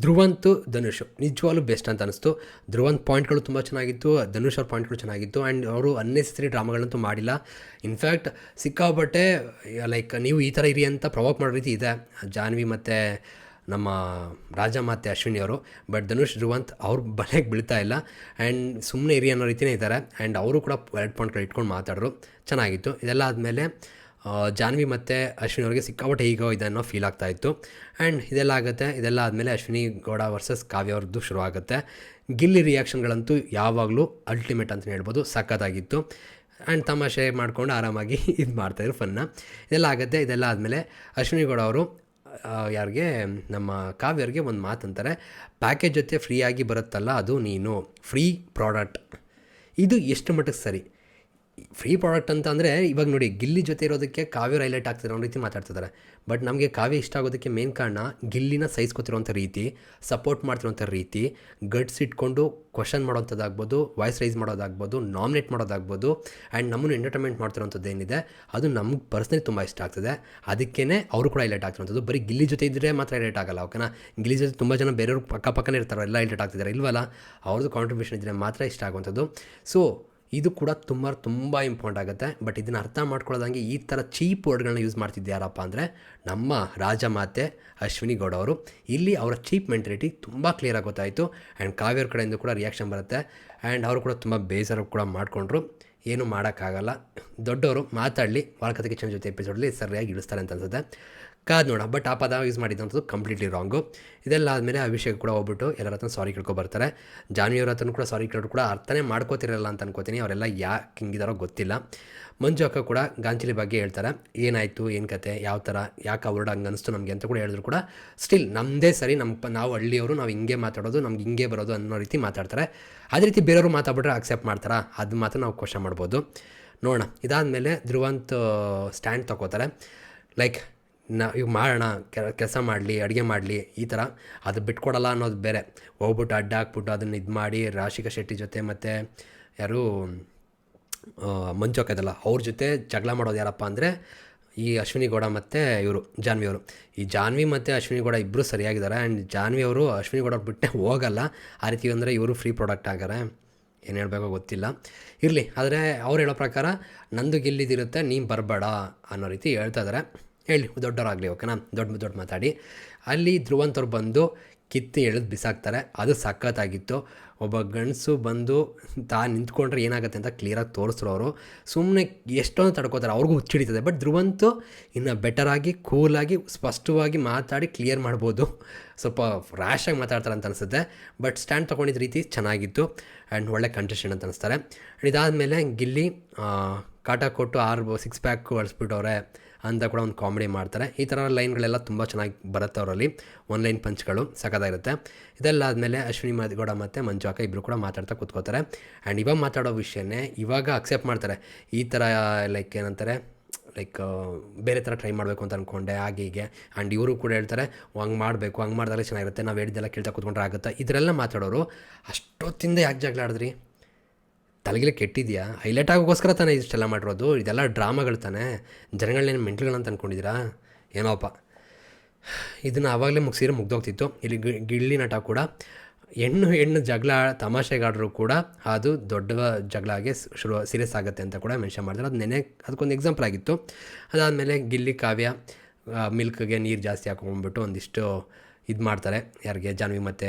ಧ್ರುವಂತು ಧನುಷ್ ನಿಜವಾಗ್ಲೂ ಬೆಸ್ಟ್ ಅಂತ ಅನಿಸ್ತು. ಧ್ರುವಂತ್ ಪಾಯಿಂಟ್ಗಳು ತುಂಬ ಚೆನ್ನಾಗಿತ್ತು. ಧನುಷ್ ಅವ್ರ ಪಾಯಿಂಟ್ಗಳು ಚೆನ್ನಾಗಿತ್ತು. ಆ್ಯಂಡ್ ಅವರು ಅನ್ನೆಸರಿ ಡ್ರಾಮಾಗಳಂತೂ ಮಾಡಿಲ್ಲ. ಇನ್ಫ್ಯಾಕ್ಟ್ ಸಿಕ್ಕಾಪಟ್ಟೆ ಲೈಕ್ ನೀವು ಈ ಥರ ಇರಿ ಅಂತ ಪ್ರವೋಕ್ ಮಾಡೋ ರೀತಿ ಇದೆ. ಜಾನ್ವಿ ಮತ್ತು ನಮ್ಮ ರಾಜ ಮತ್ತು ಅಶ್ವಿನಿ ಅವರು ಬಟ್ ಧನುಷ್ ಧ್ರುವಂತ್ ಅವ್ರ ಬಲೆಗೆ ಬೀಳ್ತಾ ಇಲ್ಲ. ಆ್ಯಂಡ್ ಸುಮ್ಮನೆ ಇರಿ ಅನ್ನೋ ರೀತಿಯೇ ಇದ್ದಾರೆ. ಆ್ಯಂಡ್ ಅವರು ಕೂಡ ಎರಡು ಪಾಯಿಂಟ್ಗಳು ಇಟ್ಕೊಂಡು ಮಾತಾಡಿದ್ರು ಚೆನ್ನಾಗಿತ್ತು. ಇದೆಲ್ಲ ಆದಮೇಲೆ ಜಾನ್ವಿ ಮತ್ತು ಅಶ್ವಿನಿ ಅವರಿಗೆ ಸಿಕ್ಕಾಪಟ್ಟೆ ಈಗೋ ಇದೆ ಅನ್ನೋ ಫೀಲ್ ಆಗ್ತಾ ಇತ್ತು. ಆ್ಯಂಡ್ ಇದೆಲ್ಲ ಆಗುತ್ತೆ. ಇದೆಲ್ಲ ಆದಮೇಲೆ ಅಶ್ವಿನಿ ಗೌಡ ವರ್ಸಸ್ ಕಾವ್ಯ ಅವ್ರದ್ದು ಶುರು ಆಗುತ್ತೆ. ಗಿಲ್ಲಿ ರಿಯಾಕ್ಷನ್ಗಳಂತೂ ಯಾವಾಗಲೂ ಅಲ್ಟಿಮೇಟ್ ಅಂತಲೇ ಹೇಳ್ಬೋದು. ಸಖತ್ತಾಗಿತ್ತು. ಆ್ಯಂಡ್ ತಮಾಷೆ ಮಾಡಿಕೊಂಡು ಆರಾಮಾಗಿ ಇದು ಮಾಡ್ತಾಯಿದ್ರು ಫನ್ನ ಇದೆಲ್ಲ ಆಗುತ್ತೆ. ಇದೆಲ್ಲ ಆದಮೇಲೆ ಅಶ್ವಿನಿ ಗೌಡ ಅವರು ಯಾರಿಗೆ, ನಮ್ಮ ಕಾವ್ಯರಿಗೆ ಒಂದು ಮಾತಂತಾರೆ ಪ್ಯಾಕೇಜ್ ಜೊತೆ ಫ್ರೀಯಾಗಿ ಬರುತ್ತಲ್ಲ ಅದು ನೀನು ಫ್ರೀ ಪ್ರಾಡಕ್ಟ್ ಇದು ಎಷ್ಟು ಮಟ್ಟಕ್ಕೆ ಸರಿ? ಫ್ರೀ ಪ್ರಾಡಕ್ಟ್ ಅಂತ ಅಂದರೆ ಇವಾಗ ನೋಡಿ, ಗಿಲ್ಲಿ ಜೊತೆ ಇರೋದಕ್ಕೆ ಕಾವ್ಯ ಹೈಲೈಟ್ ಆಗ್ತಿರೋ ರೀತಿ ಮಾತಾಡ್ತಿದ್ದಾರೆ. ಬಟ್ ನಮಗೆ ಕಾವ್ಯ ಇಷ್ಟ ಆಗೋದಕ್ಕೆ ಮೇನ್ ಕಾರಣ ಗಿಲ್ಲಿನ ಸಹಿಸ್ಕೊತಿರೋಂಥ ರೀತಿ ಸಪೋರ್ಟ್ ಮಾಡ್ತಿರೋಂಥ ರೀತಿ ಗಟ್ಸ್ ಇಟ್ಕೊಂಡು ಕ್ವಶನ್ ಮಾಡೋಂಥದ್ದಾಗ್ಬೋದು ವಾಯ್ಸ್ ರೈಸ್ ಮಾಡೋದಾಗ್ಬೋದು ನಾಮಿನೇಟ್ ಮಾಡೋದಾಗ್ಬೋದು ಆ್ಯಂಡ್ ನಮ್ಮನ್ನು ಎಂಟರ್ಟೈನ್ಮೆಂಟ್ ಮಾಡ್ತಿರೋಂಥದ್ದು ಏನಿದೆ, ಅದು ನಮ್ಗೆ ಪರ್ಸ್ನಲಿ ತುಂಬ ಇಷ್ಟ ಆಗ್ತದೆ. ಅದಕ್ಕೇ ಅವರು ಕೂಡ ಹೈಲೈಟ್ ಆಗ್ತಿರೋಂಥದ್ದು ಬರೀ ಗಿಲ್ಲಿ ಜೊತೆ ಇದ್ದರೆ ಮಾತ್ರ ಹೈಲೈಟ್ ಆಗಲ್ಲ ಓಕೆನಾ ಗಿಲ್ಲಿ ಜೊತೆ ತುಂಬ ಜನ ಬೇರೆಯವ್ರು ಪಕ್ಕ ಪಕ್ಕನೇ ಇರ್ತಾರೆ, ಎಲ್ಲ ಹೈಲೈಟ್ ಆಗ್ತಿದ್ದಾರೆ, ಇಲ್ವಲ್ಲ? ಅವ್ರದ್ದು ಕಾಂಟ್ರಿಬ್ಯೂಷನ್ ಇದ್ದರೆ ಮಾತ್ರ ಇಷ್ಟ ಆಗುವಂಥದ್ದು. ಸೊ ಇದು ಕೂಡ ತುಂಬ ತುಂಬ ಇಂಪಾರ್ಟೆಂಟ್ ಆಗುತ್ತೆ. ಬಟ್ ಇದನ್ನು ಅರ್ಥ ಮಾಡ್ಕೊಳ್ಳೋದಂಗೆ ಈ ಥರ ಚೀಪ್ ವರ್ಡ್ಗಳನ್ನ ಯೂಸ್ ಮಾಡ್ತಿದ್ದು ಯಾರಪ್ಪ ಅಂದರೆ ನಮ್ಮ ರಾಜಮಾತೆ ಅಶ್ವಿನಿ ಗೌಡ ಅವರು. ಇಲ್ಲಿ ಅವರ ಚೀಪ್ ಮೆಂಟಾಲಿಟಿ ತುಂಬ ಕ್ಲಿಯರಾಗಿ ಗೊತ್ತಾಯಿತು. ಆ್ಯಂಡ್ ಕಾವ್ಯರ ಕಡೆಯಿಂದ ಕೂಡ ರಿಯಾಕ್ಷನ್ ಬರುತ್ತೆ. ಆ್ಯಂಡ್ ಅವರು ಕೂಡ ತುಂಬ ಬೇಸರ ಕೂಡ ಮಾಡಿಕೊಂಡ್ರು. ಏನು ಮಾಡೋಕ್ಕಾಗಲ್ಲ. ದೊಡ್ಡವರು ಮಾತಾಡಲಿ. ವಾಲ್ಕತೆ ಕಿಚನ್ ಜೊತೆ ಎಪಿಸೋಡಲ್ಲಿ ಸರಿಯಾಗಿ ಇಳಿಸ್ತಾರೆ ಅಂತ ಅನ್ಸುತ್ತೆ. ಕಾದ್ ನೋಡ ಬಟ್ ಆ ಪದ ಯೂಸ್ ಮಾಡಿದಂಥದ್ದು ಕಂಪ್ಲೀಟ್ಲಿ ರಾಂಗು ಇದೆಲ್ಲ ಆದಮೇಲೆ ಅಭಿಷೇಕ್ ಕೂಡ ಹೋಗ್ಬಿಟ್ಟು ಎಲ್ಲರ ಹತ್ರ ಸಾರಿ ಕೇಳ್ಕೊಬರ್ತಾರೆ ಜಾನ್ವಿ ಜಾನ್ವಿಯವ್ರ ಹತ್ರನೂ ಕೂಡ ಸಾರಿ ಕೇಳೋರು ಕೂಡ ಅರ್ಥನೇ ಮಾಡ್ಕೋತಿರಲ್ಲ ಅಂತ ಅನ್ಕೋತೀನಿ, ಅವರೆಲ್ಲ ಯಾಕೆ ಹಿಂಗಿದಾರೋ ಗೊತ್ತಿಲ್ಲ. ಮಂಜು ಅಕ್ಕ ಕೂಡ ಗಾಂಚಿಲಿ ಬಗ್ಗೆ ಹೇಳ್ತಾರೆ, ಏನಾಯಿತು, ಏನು ಕತೆ, ಯಾವ ಥರ ಯಾಕೆ ಅವ್ರಡ್ ಹಂಗೆ ಅನಿಸ್ತು ನಮಗೆ ಅಂತ ಕೂಡ ಹೇಳಿದ್ರು ಕೂಡ. ಸ್ಟಿಲ್ ನಮ್ಮದೇ ಸರಿ ನಮ್ಮ ನಾವು ಹಳ್ಳಿಯವರು, ನಾವು ಹಿಂಗೆ ಮಾತಾಡೋದು, ನಮ್ಗೆ ಹಿಂಗೆ ಬರೋದು ಅನ್ನೋ ರೀತಿ ಮಾತಾಡ್ತಾರೆ. ಅದೇ ರೀತಿ ಬೇರೆಯವರು ಮಾತಾಡ್ಬಿಟ್ರೆ ಅಕ್ಸೆಪ್ಟ್ ಮಾಡ್ತಾರಾ? ಅದು ಮಾತ್ರ ನಾವು ಕ್ವಶನ್ ಮಾಡ್ಬೋದು. ನೋಡೋಣ, ಇದಾದಮೇಲೆ ಧ್ರುವಂತ್ ಸ್ಟ್ಯಾಂಡ್ ತಗೋತಾರೆ. ಲೈಕ್ ನಾ ಇವು ಮಾಡೋಣ ಕೆಲಸ ಮಾಡಲಿ, ಅಡುಗೆ ಮಾಡಲಿ, ಈ ಥರ ಅದು ಬಿಟ್ಕೊಡಲ್ಲ ಅನ್ನೋದು ಬೇರೆ. ಹೋಗ್ಬಿಟ್ಟು ಅಡ್ಡ ಹಾಕ್ಬಿಟ್ಟು ಅದನ್ನು ಇದು ಮಾಡಿ ರಾಶಿಕಾ ಶೆಟ್ಟಿ ಜೊತೆ ಮತ್ತು ಯಾರು ಮಂಜು ಅವ್ರ ಜೊತೆ ಜಗಳ ಮಾಡೋದು ಯಾರಪ್ಪ ಅಂದರೆ ಈ ಅಶ್ವಿನಿ ಗೌಡ ಮತ್ತು ಇವರು, ಜಾನ್ವಿ ಅವರು. ಈ ಜಾನ್ವಿ ಮತ್ತು ಅಶ್ವಿನಿ ಗೌಡ ಇಬ್ಬರು ಸರಿಯಾಗಿದ್ದಾರೆ. ಆ್ಯಂಡ್ ಜಾನ್ವಿ ಅವರು ಅಶ್ವಿನಿ ಗೌಡ ಬಿಟ್ಟೆ ಹೋಗಲ್ಲ. ಆ ರೀತಿ ಅಂದರೆ ಇವರು ಫ್ರೀ ಪ್ರಾಡಕ್ಟ್ ಆಗಾರೆ ಏನು ಹೇಳಬೇಕೋ ಗೊತ್ತಿಲ್ಲ. ಇರಲಿ, ಆದರೆ ಅವ್ರು ಹೇಳೋ ಪ್ರಕಾರ ನಂದು ಗೆಲ್ಲಿದಿರುತ್ತೆ, ನೀನು ಬರಬೇಡ ಅನ್ನೋ ರೀತಿ ಹೇಳ್ತಾ ಇದ್ದಾರೆ ಹೇಳಿ, ದೊಡ್ಡವರಾಗಲಿ, ಓಕೆನಾ? ದೊಡ್ಡ ದೊಡ್ಡ ಮಾತಾಡಿ. ಅಲ್ಲಿ ಧ್ರುವಂತವ್ರು ಬಂದು ಕಿತ್ತು ಎಳೆದು ಬಿಸಾಕ್ತಾರೆ. ಅದು ಸಖತ್ತಾಗಿತ್ತು. ಒಬ್ಬ ಗಂಡಸು ಬಂದು ತಾ ನಿಂತ್ಕೊಂಡ್ರೆ ಏನಾಗುತ್ತೆ ಅಂತ ಕ್ಲಿಯರಾಗಿ ತೋರಿಸ್ರು ಅವರು. ಸುಮ್ಮನೆ ಎಷ್ಟೊಂದು ತಡ್ಕೋತಾರೆ, ಅವ್ರಿಗೂ ಹುಚ್ಚಿಡಿತದೆ. ಬಟ್ ಧ್ರುವಂತು ಇನ್ನು ಬೆಟರಾಗಿ ಕೂಲಾಗಿ ಸ್ಪಷ್ಟವಾಗಿ ಮಾತಾಡಿ ಕ್ಲಿಯರ್ ಮಾಡ್ಬೋದು. ಸ್ವಲ್ಪ ರ್ಯಾಶಾಗಿ ಮಾತಾಡ್ತಾರೆ ಅಂತ ಅನಿಸುತ್ತೆ. ಬಟ್ ಸ್ಟ್ಯಾಂಡ್ ತೊಗೊಂಡಿದ್ದ ರೀತಿ ಚೆನ್ನಾಗಿತ್ತು ಆ್ಯಂಡ್ ಒಳ್ಳೆ ಕಂಟೆಸ್ಟೆಂಟ್ ಅಂತ ಅನಿಸ್ತಾರೆ. ಇದಾದಮೇಲೆ ಗಿಲ್ಲಿ ಕಾಟ ಕೊಟ್ಟು ಆರು ಸಿಕ್ಸ್ ಪ್ಯಾಕ್ ಅಳಿಸ್ಬಿಟ್ಟವ್ರೆ. ಅಂತ ಕೂಡ ಒಂದು ಕಾಮಿಡಿ ಮಾಡ್ತಾರೆ. ಈ ಥರ ಲೈನ್ಗಳೆಲ್ಲ ತುಂಬ ಚೆನ್ನಾಗಿ ಬರುತ್ತೆ ಅವರಲ್ಲಿ. ಒನ್ ಲೈನ್ ಪಂಚ್ಗಳು ಸಖತ್ತಾಗಿರುತ್ತೆ ಇದೆಲ್ಲ ಆದಮೇಲೆ ಅಶ್ವಿನಿ ಮಾದಿಗೌಡ ಗೌಡ ಮತ್ತು ಮಂಜು ಅಕ್ಕ ಇಬ್ಬರು ಕೂಡ ಮಾತಾಡ್ತಾ ಕೂತ್ಕೋತಾರೆ. ಆ್ಯಂಡ್ ಇವಾಗ ಮಾತಾಡೋ ವಿಷಯನೇ ಇವಾಗ ಅಕ್ಸೆಪ್ಟ್ ಮಾಡ್ತಾರೆ. ಈ ಥರ ಲೈಕ್ ಏನಂತಾರೆ ಲೈಕ್ ಬೇರೆ ಥರ ಟ್ರೈ ಮಾಡಬೇಕು ಅಂತ ಅಂದ್ಕೊಂಡೆ ಹಾಗೆ ಹೀಗೆ. ಆ್ಯಂಡ್ ಇವರು ಕೂಡ ಹೇಳ್ತಾರೆ ಹಂಗೆ ಮಾಡಬೇಕು, ಹಂಗೆ ಮಾಡಿದಾಗಲೇ ಚೆನ್ನಾಗಿರುತ್ತೆ. ನಾವು ಹೇಳಿದ್ದೆಲ್ಲ ಕೇಳ್ತಾ ಕೂತ್ಕೊಂಡ್ರೆ ಆಗುತ್ತೆ? ಇದರೆಲ್ಲ ಮಾತಾಡೋರು, ಅಷ್ಟೊತ್ತಿಂದ ಯಾಕೆ ಜಗಳ ತಲೆಗಿಲೆ ಕೆಟ್ಟಿದ್ಯಾ? ಹೈಲೈಟ್ ಆಗೋಕ್ಕೋಸ್ಕರ ತಾನೇ ಇಷ್ಟೆಲ್ಲ ಮಾಡಿರೋದು? ಇದೆಲ್ಲ ಡ್ರಾಮಾಗಳು ತಾನೇ? ಜನಗಳನ್ನೇನು ಮೆಂಟ್ಲುಗಳಂತ ಅಂದ್ಕೊಂಡಿದ್ದೀರಾ ಏನೋಪ್ಪ ಇದನ್ನು ಆವಾಗಲೇ ಮುಗಿಸಿದ್ರೆ ಮುಗ್ದೋಗ್ತಿತ್ತು. ಇಲ್ಲಿ ಗಿ- ಗಿಳ್ಳಿ ನಟ ಕೂಡ, ಹೆಣ್ಣು ಹೆಣ್ಣು ಜಗಳ ತಮಾಷೆಗಾಡರು ಕೂಡ ಅದು ದೊಡ್ಡ ಜಗಳಾಗೆ ಶುರು ಸೀರಿಯಸ್ ಆಗುತ್ತೆ ಅಂತ ಕೂಡ ಮೆನ್ಷನ್ ಮಾಡಿದ್ರು ಅದು ನೆನೆ ಅದಕ್ಕೊಂದು ಎಕ್ಸಾಂಪಲ್ ಆಗಿತ್ತು. ಅದಾದಮೇಲೆ ಗಿಲ್ಲಿ ಕಾವ್ಯ ಮಿಲ್ಕ್ಗೆ ನೀರು ಜಾಸ್ತಿ ಹಾಕೊಂಡ್ಬಿಟ್ಟು ಒಂದಿಷ್ಟು ಇದು ಮಾಡ್ತಾರೆ. ಯಾರಿಗೆ? ಜಾನ್ವಿ ಮತ್ತು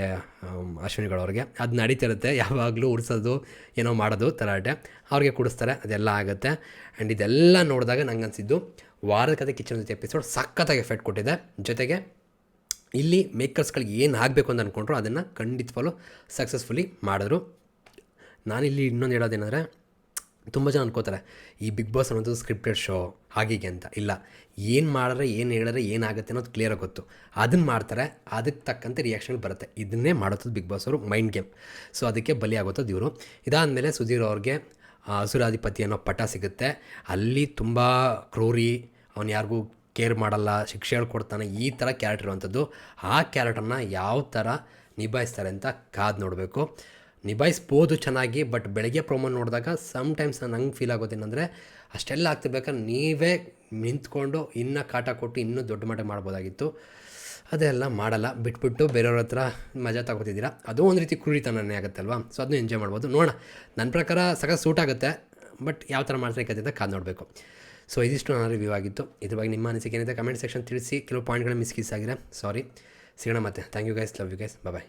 ಅಶ್ವಿನಿಗಳವ್ರಿಗೆ ಅದು ನಡೀತಿರುತ್ತೆ. ಯಾವಾಗಲೂ ಉಡ್ಸೋದು, ಏನೋ ಮಾಡೋದು, ತರಾಟೆ. ಅವ್ರಿಗೆ ಕುಡಿಸ್ತಾರೆ. ಅದೆಲ್ಲ ಆಗುತ್ತೆ. ಆ್ಯಂಡ್ ಇದೆಲ್ಲ ನೋಡಿದಾಗ ನಂಗೆ ಅನಿಸಿದ್ದು ವಾರದ ಕತೆ ಕಿಚನ್ ಜೊತೆ ಎಪಿಸೋಡ್ ಸಖತ್ತಾಗಿ ಎಫೆಕ್ಟ್ ಕೊಟ್ಟಿದೆ. ಜೊತೆಗೆ, ಇಲ್ಲಿ ಮೇಕರ್ಸ್ಗಳಿಗೆ ಏನು ಆಗಬೇಕು ಅಂತ ಅಂದ್ಕೊಂಡ್ರು ಅದನ್ನು ಖಂಡಿತವಾಗ್ಲೂ ಸಕ್ಸಸ್ಫುಲಿ ಮಾಡಿದ್ರು. ನಾನಿಲ್ಲಿ ಇನ್ನೊಂದು ಹೇಳೋದೇನೆಂದರೆ ತುಂಬ ಜನ ಅನ್ಕೋತಾರೆ, ಈ ಬಿಗ್ ಬಾಸ್ ಅನ್ನೋದು ಸ್ಕ್ರಿಪ್ಟೆಡ್ ಶೋ ಹಾಗೀಗೆ ಅಂತ. ಇಲ್ಲ, ಏನು ಮಾಡಿದ್ರೆ, ಏನು ಹೇಳಿದ್ರೆ, ಏನಾಗುತ್ತೆ ಅನ್ನೋದು ಕ್ಲಿಯರಾಗಿ ಗೊತ್ತು. ಅದನ್ನು ಮಾಡ್ತಾರೆ ಅದಕ್ಕೆ ತಕ್ಕಂತೆ ರಿಯಾಕ್ಷನ್ ಬರುತ್ತೆ. ಇದನ್ನೇ ಮಾಡೋದು ಬಿಗ್ ಬಾಸ್ ಅವರು ಮೈಂಡ್ ಗೇಮ್ ಸೊ ಅದಕ್ಕೆ ಬಲಿ ಇವರು. ಇದಾದಮೇಲೆ ಸುಧೀರ್ ಅವ್ರಿಗೆ ಹಸುರಾಧಿಪತಿ ಅನ್ನೋ ಪಟ ಸಿಗುತ್ತೆ. ಅಲ್ಲಿ ತುಂಬ ಕ್ರೂರಿ, ಅವನು ಯಾರಿಗೂ ಕೇರ್ ಮಾಡಲ್ಲ, ಶಿಕ್ಷೆ ಹೇಳ್ಕೊಡ್ತಾನೆ, ಈ ಥರ ಕ್ಯಾರೆಕ್ಟರ್ ಇರುವಂಥದ್ದು ಆ ಕ್ಯಾರೆಕ್ಟರ್ನ ಯಾವ ಥರ ನಿಭಾಯಿಸ್ತಾರೆ ಅಂತ ಕಾದು ನೋಡಬೇಕು. ನಿಭಾಯಿಸ್ಬೋದು ಚೆನ್ನಾಗಿ, ಬಟ್ ಬೆಳಗ್ಗೆ ಪ್ರೊಮೋ ನೋಡಿದಾಗ ಸಮ್ ಟೈಮ್ಸ್ ನಾನು ಹಂಗೆ ಫೀಲ್ ಆಗೋದೇನೆಂದರೆ ಅಷ್ಟೆಲ್ಲ ಆಗ್ತಿರ್ಬೇಕಾದ್ರೆ ನೀವೇ ನಿಂತ್ಕೊಂಡು ಇನ್ನೂ ಕಾಟ ಕೊಟ್ಟು ಇನ್ನೂ ದೊಡ್ಡ ಮಟ್ಟ ಮಾಡ್ಬೋದಾಗಿತ್ತು. ಅದೆಲ್ಲ ಮಾಡಲ್ಲ. ಬಿಟ್ಬಿಟ್ಟು ಬೇರೆಯವ್ರ ಹತ್ರ ಮಜಾ ತಗೋತಿದ್ದೀರಾ? ಅದು ಒಂದು ರೀತಿ ಕುರಿತನನೇ ಆಗುತ್ತೆ ಅಲ್ವಾ ಸೊ ಅದನ್ನು ಎಂಜಾಯ್ ಮಾಡ್ಬೋದು. ನೋಡೋಣ. ನನ್ನ ಪ್ರಕಾರ ಸಖತ್ ಸೂಟ್ ಆಗುತ್ತೆ, ಬಟ್ ಯಾವ ಥರ ಮಾಡ್ತಾರೆ ಅಂತ ಕಾದು ನೋಡಬೇಕು. ಸೊ ಇದಿಷ್ಟು ನನ್ನ ರಿವ್ಯೂ ಆಗಿತ್ತು. ಇದ್ರ ಬಗ್ಗೆ ನಿಮ್ಮ ಅನಿಸಿಕೆ ಏನಿದೆ ಕಮೆಂಟ್ ಸೆಕ್ಷನ್ ತಿಳಿಸಿ. ಕೆಲವು ಪಾಯಿಂಟ್ಗಳು ಮಿಸ್ ಕಿಸ್ ಆಗಿದೆ ಸಾರಿ ಸಿಗೋಣ ಮತ್ತೆ. Thank you guys love you guys bye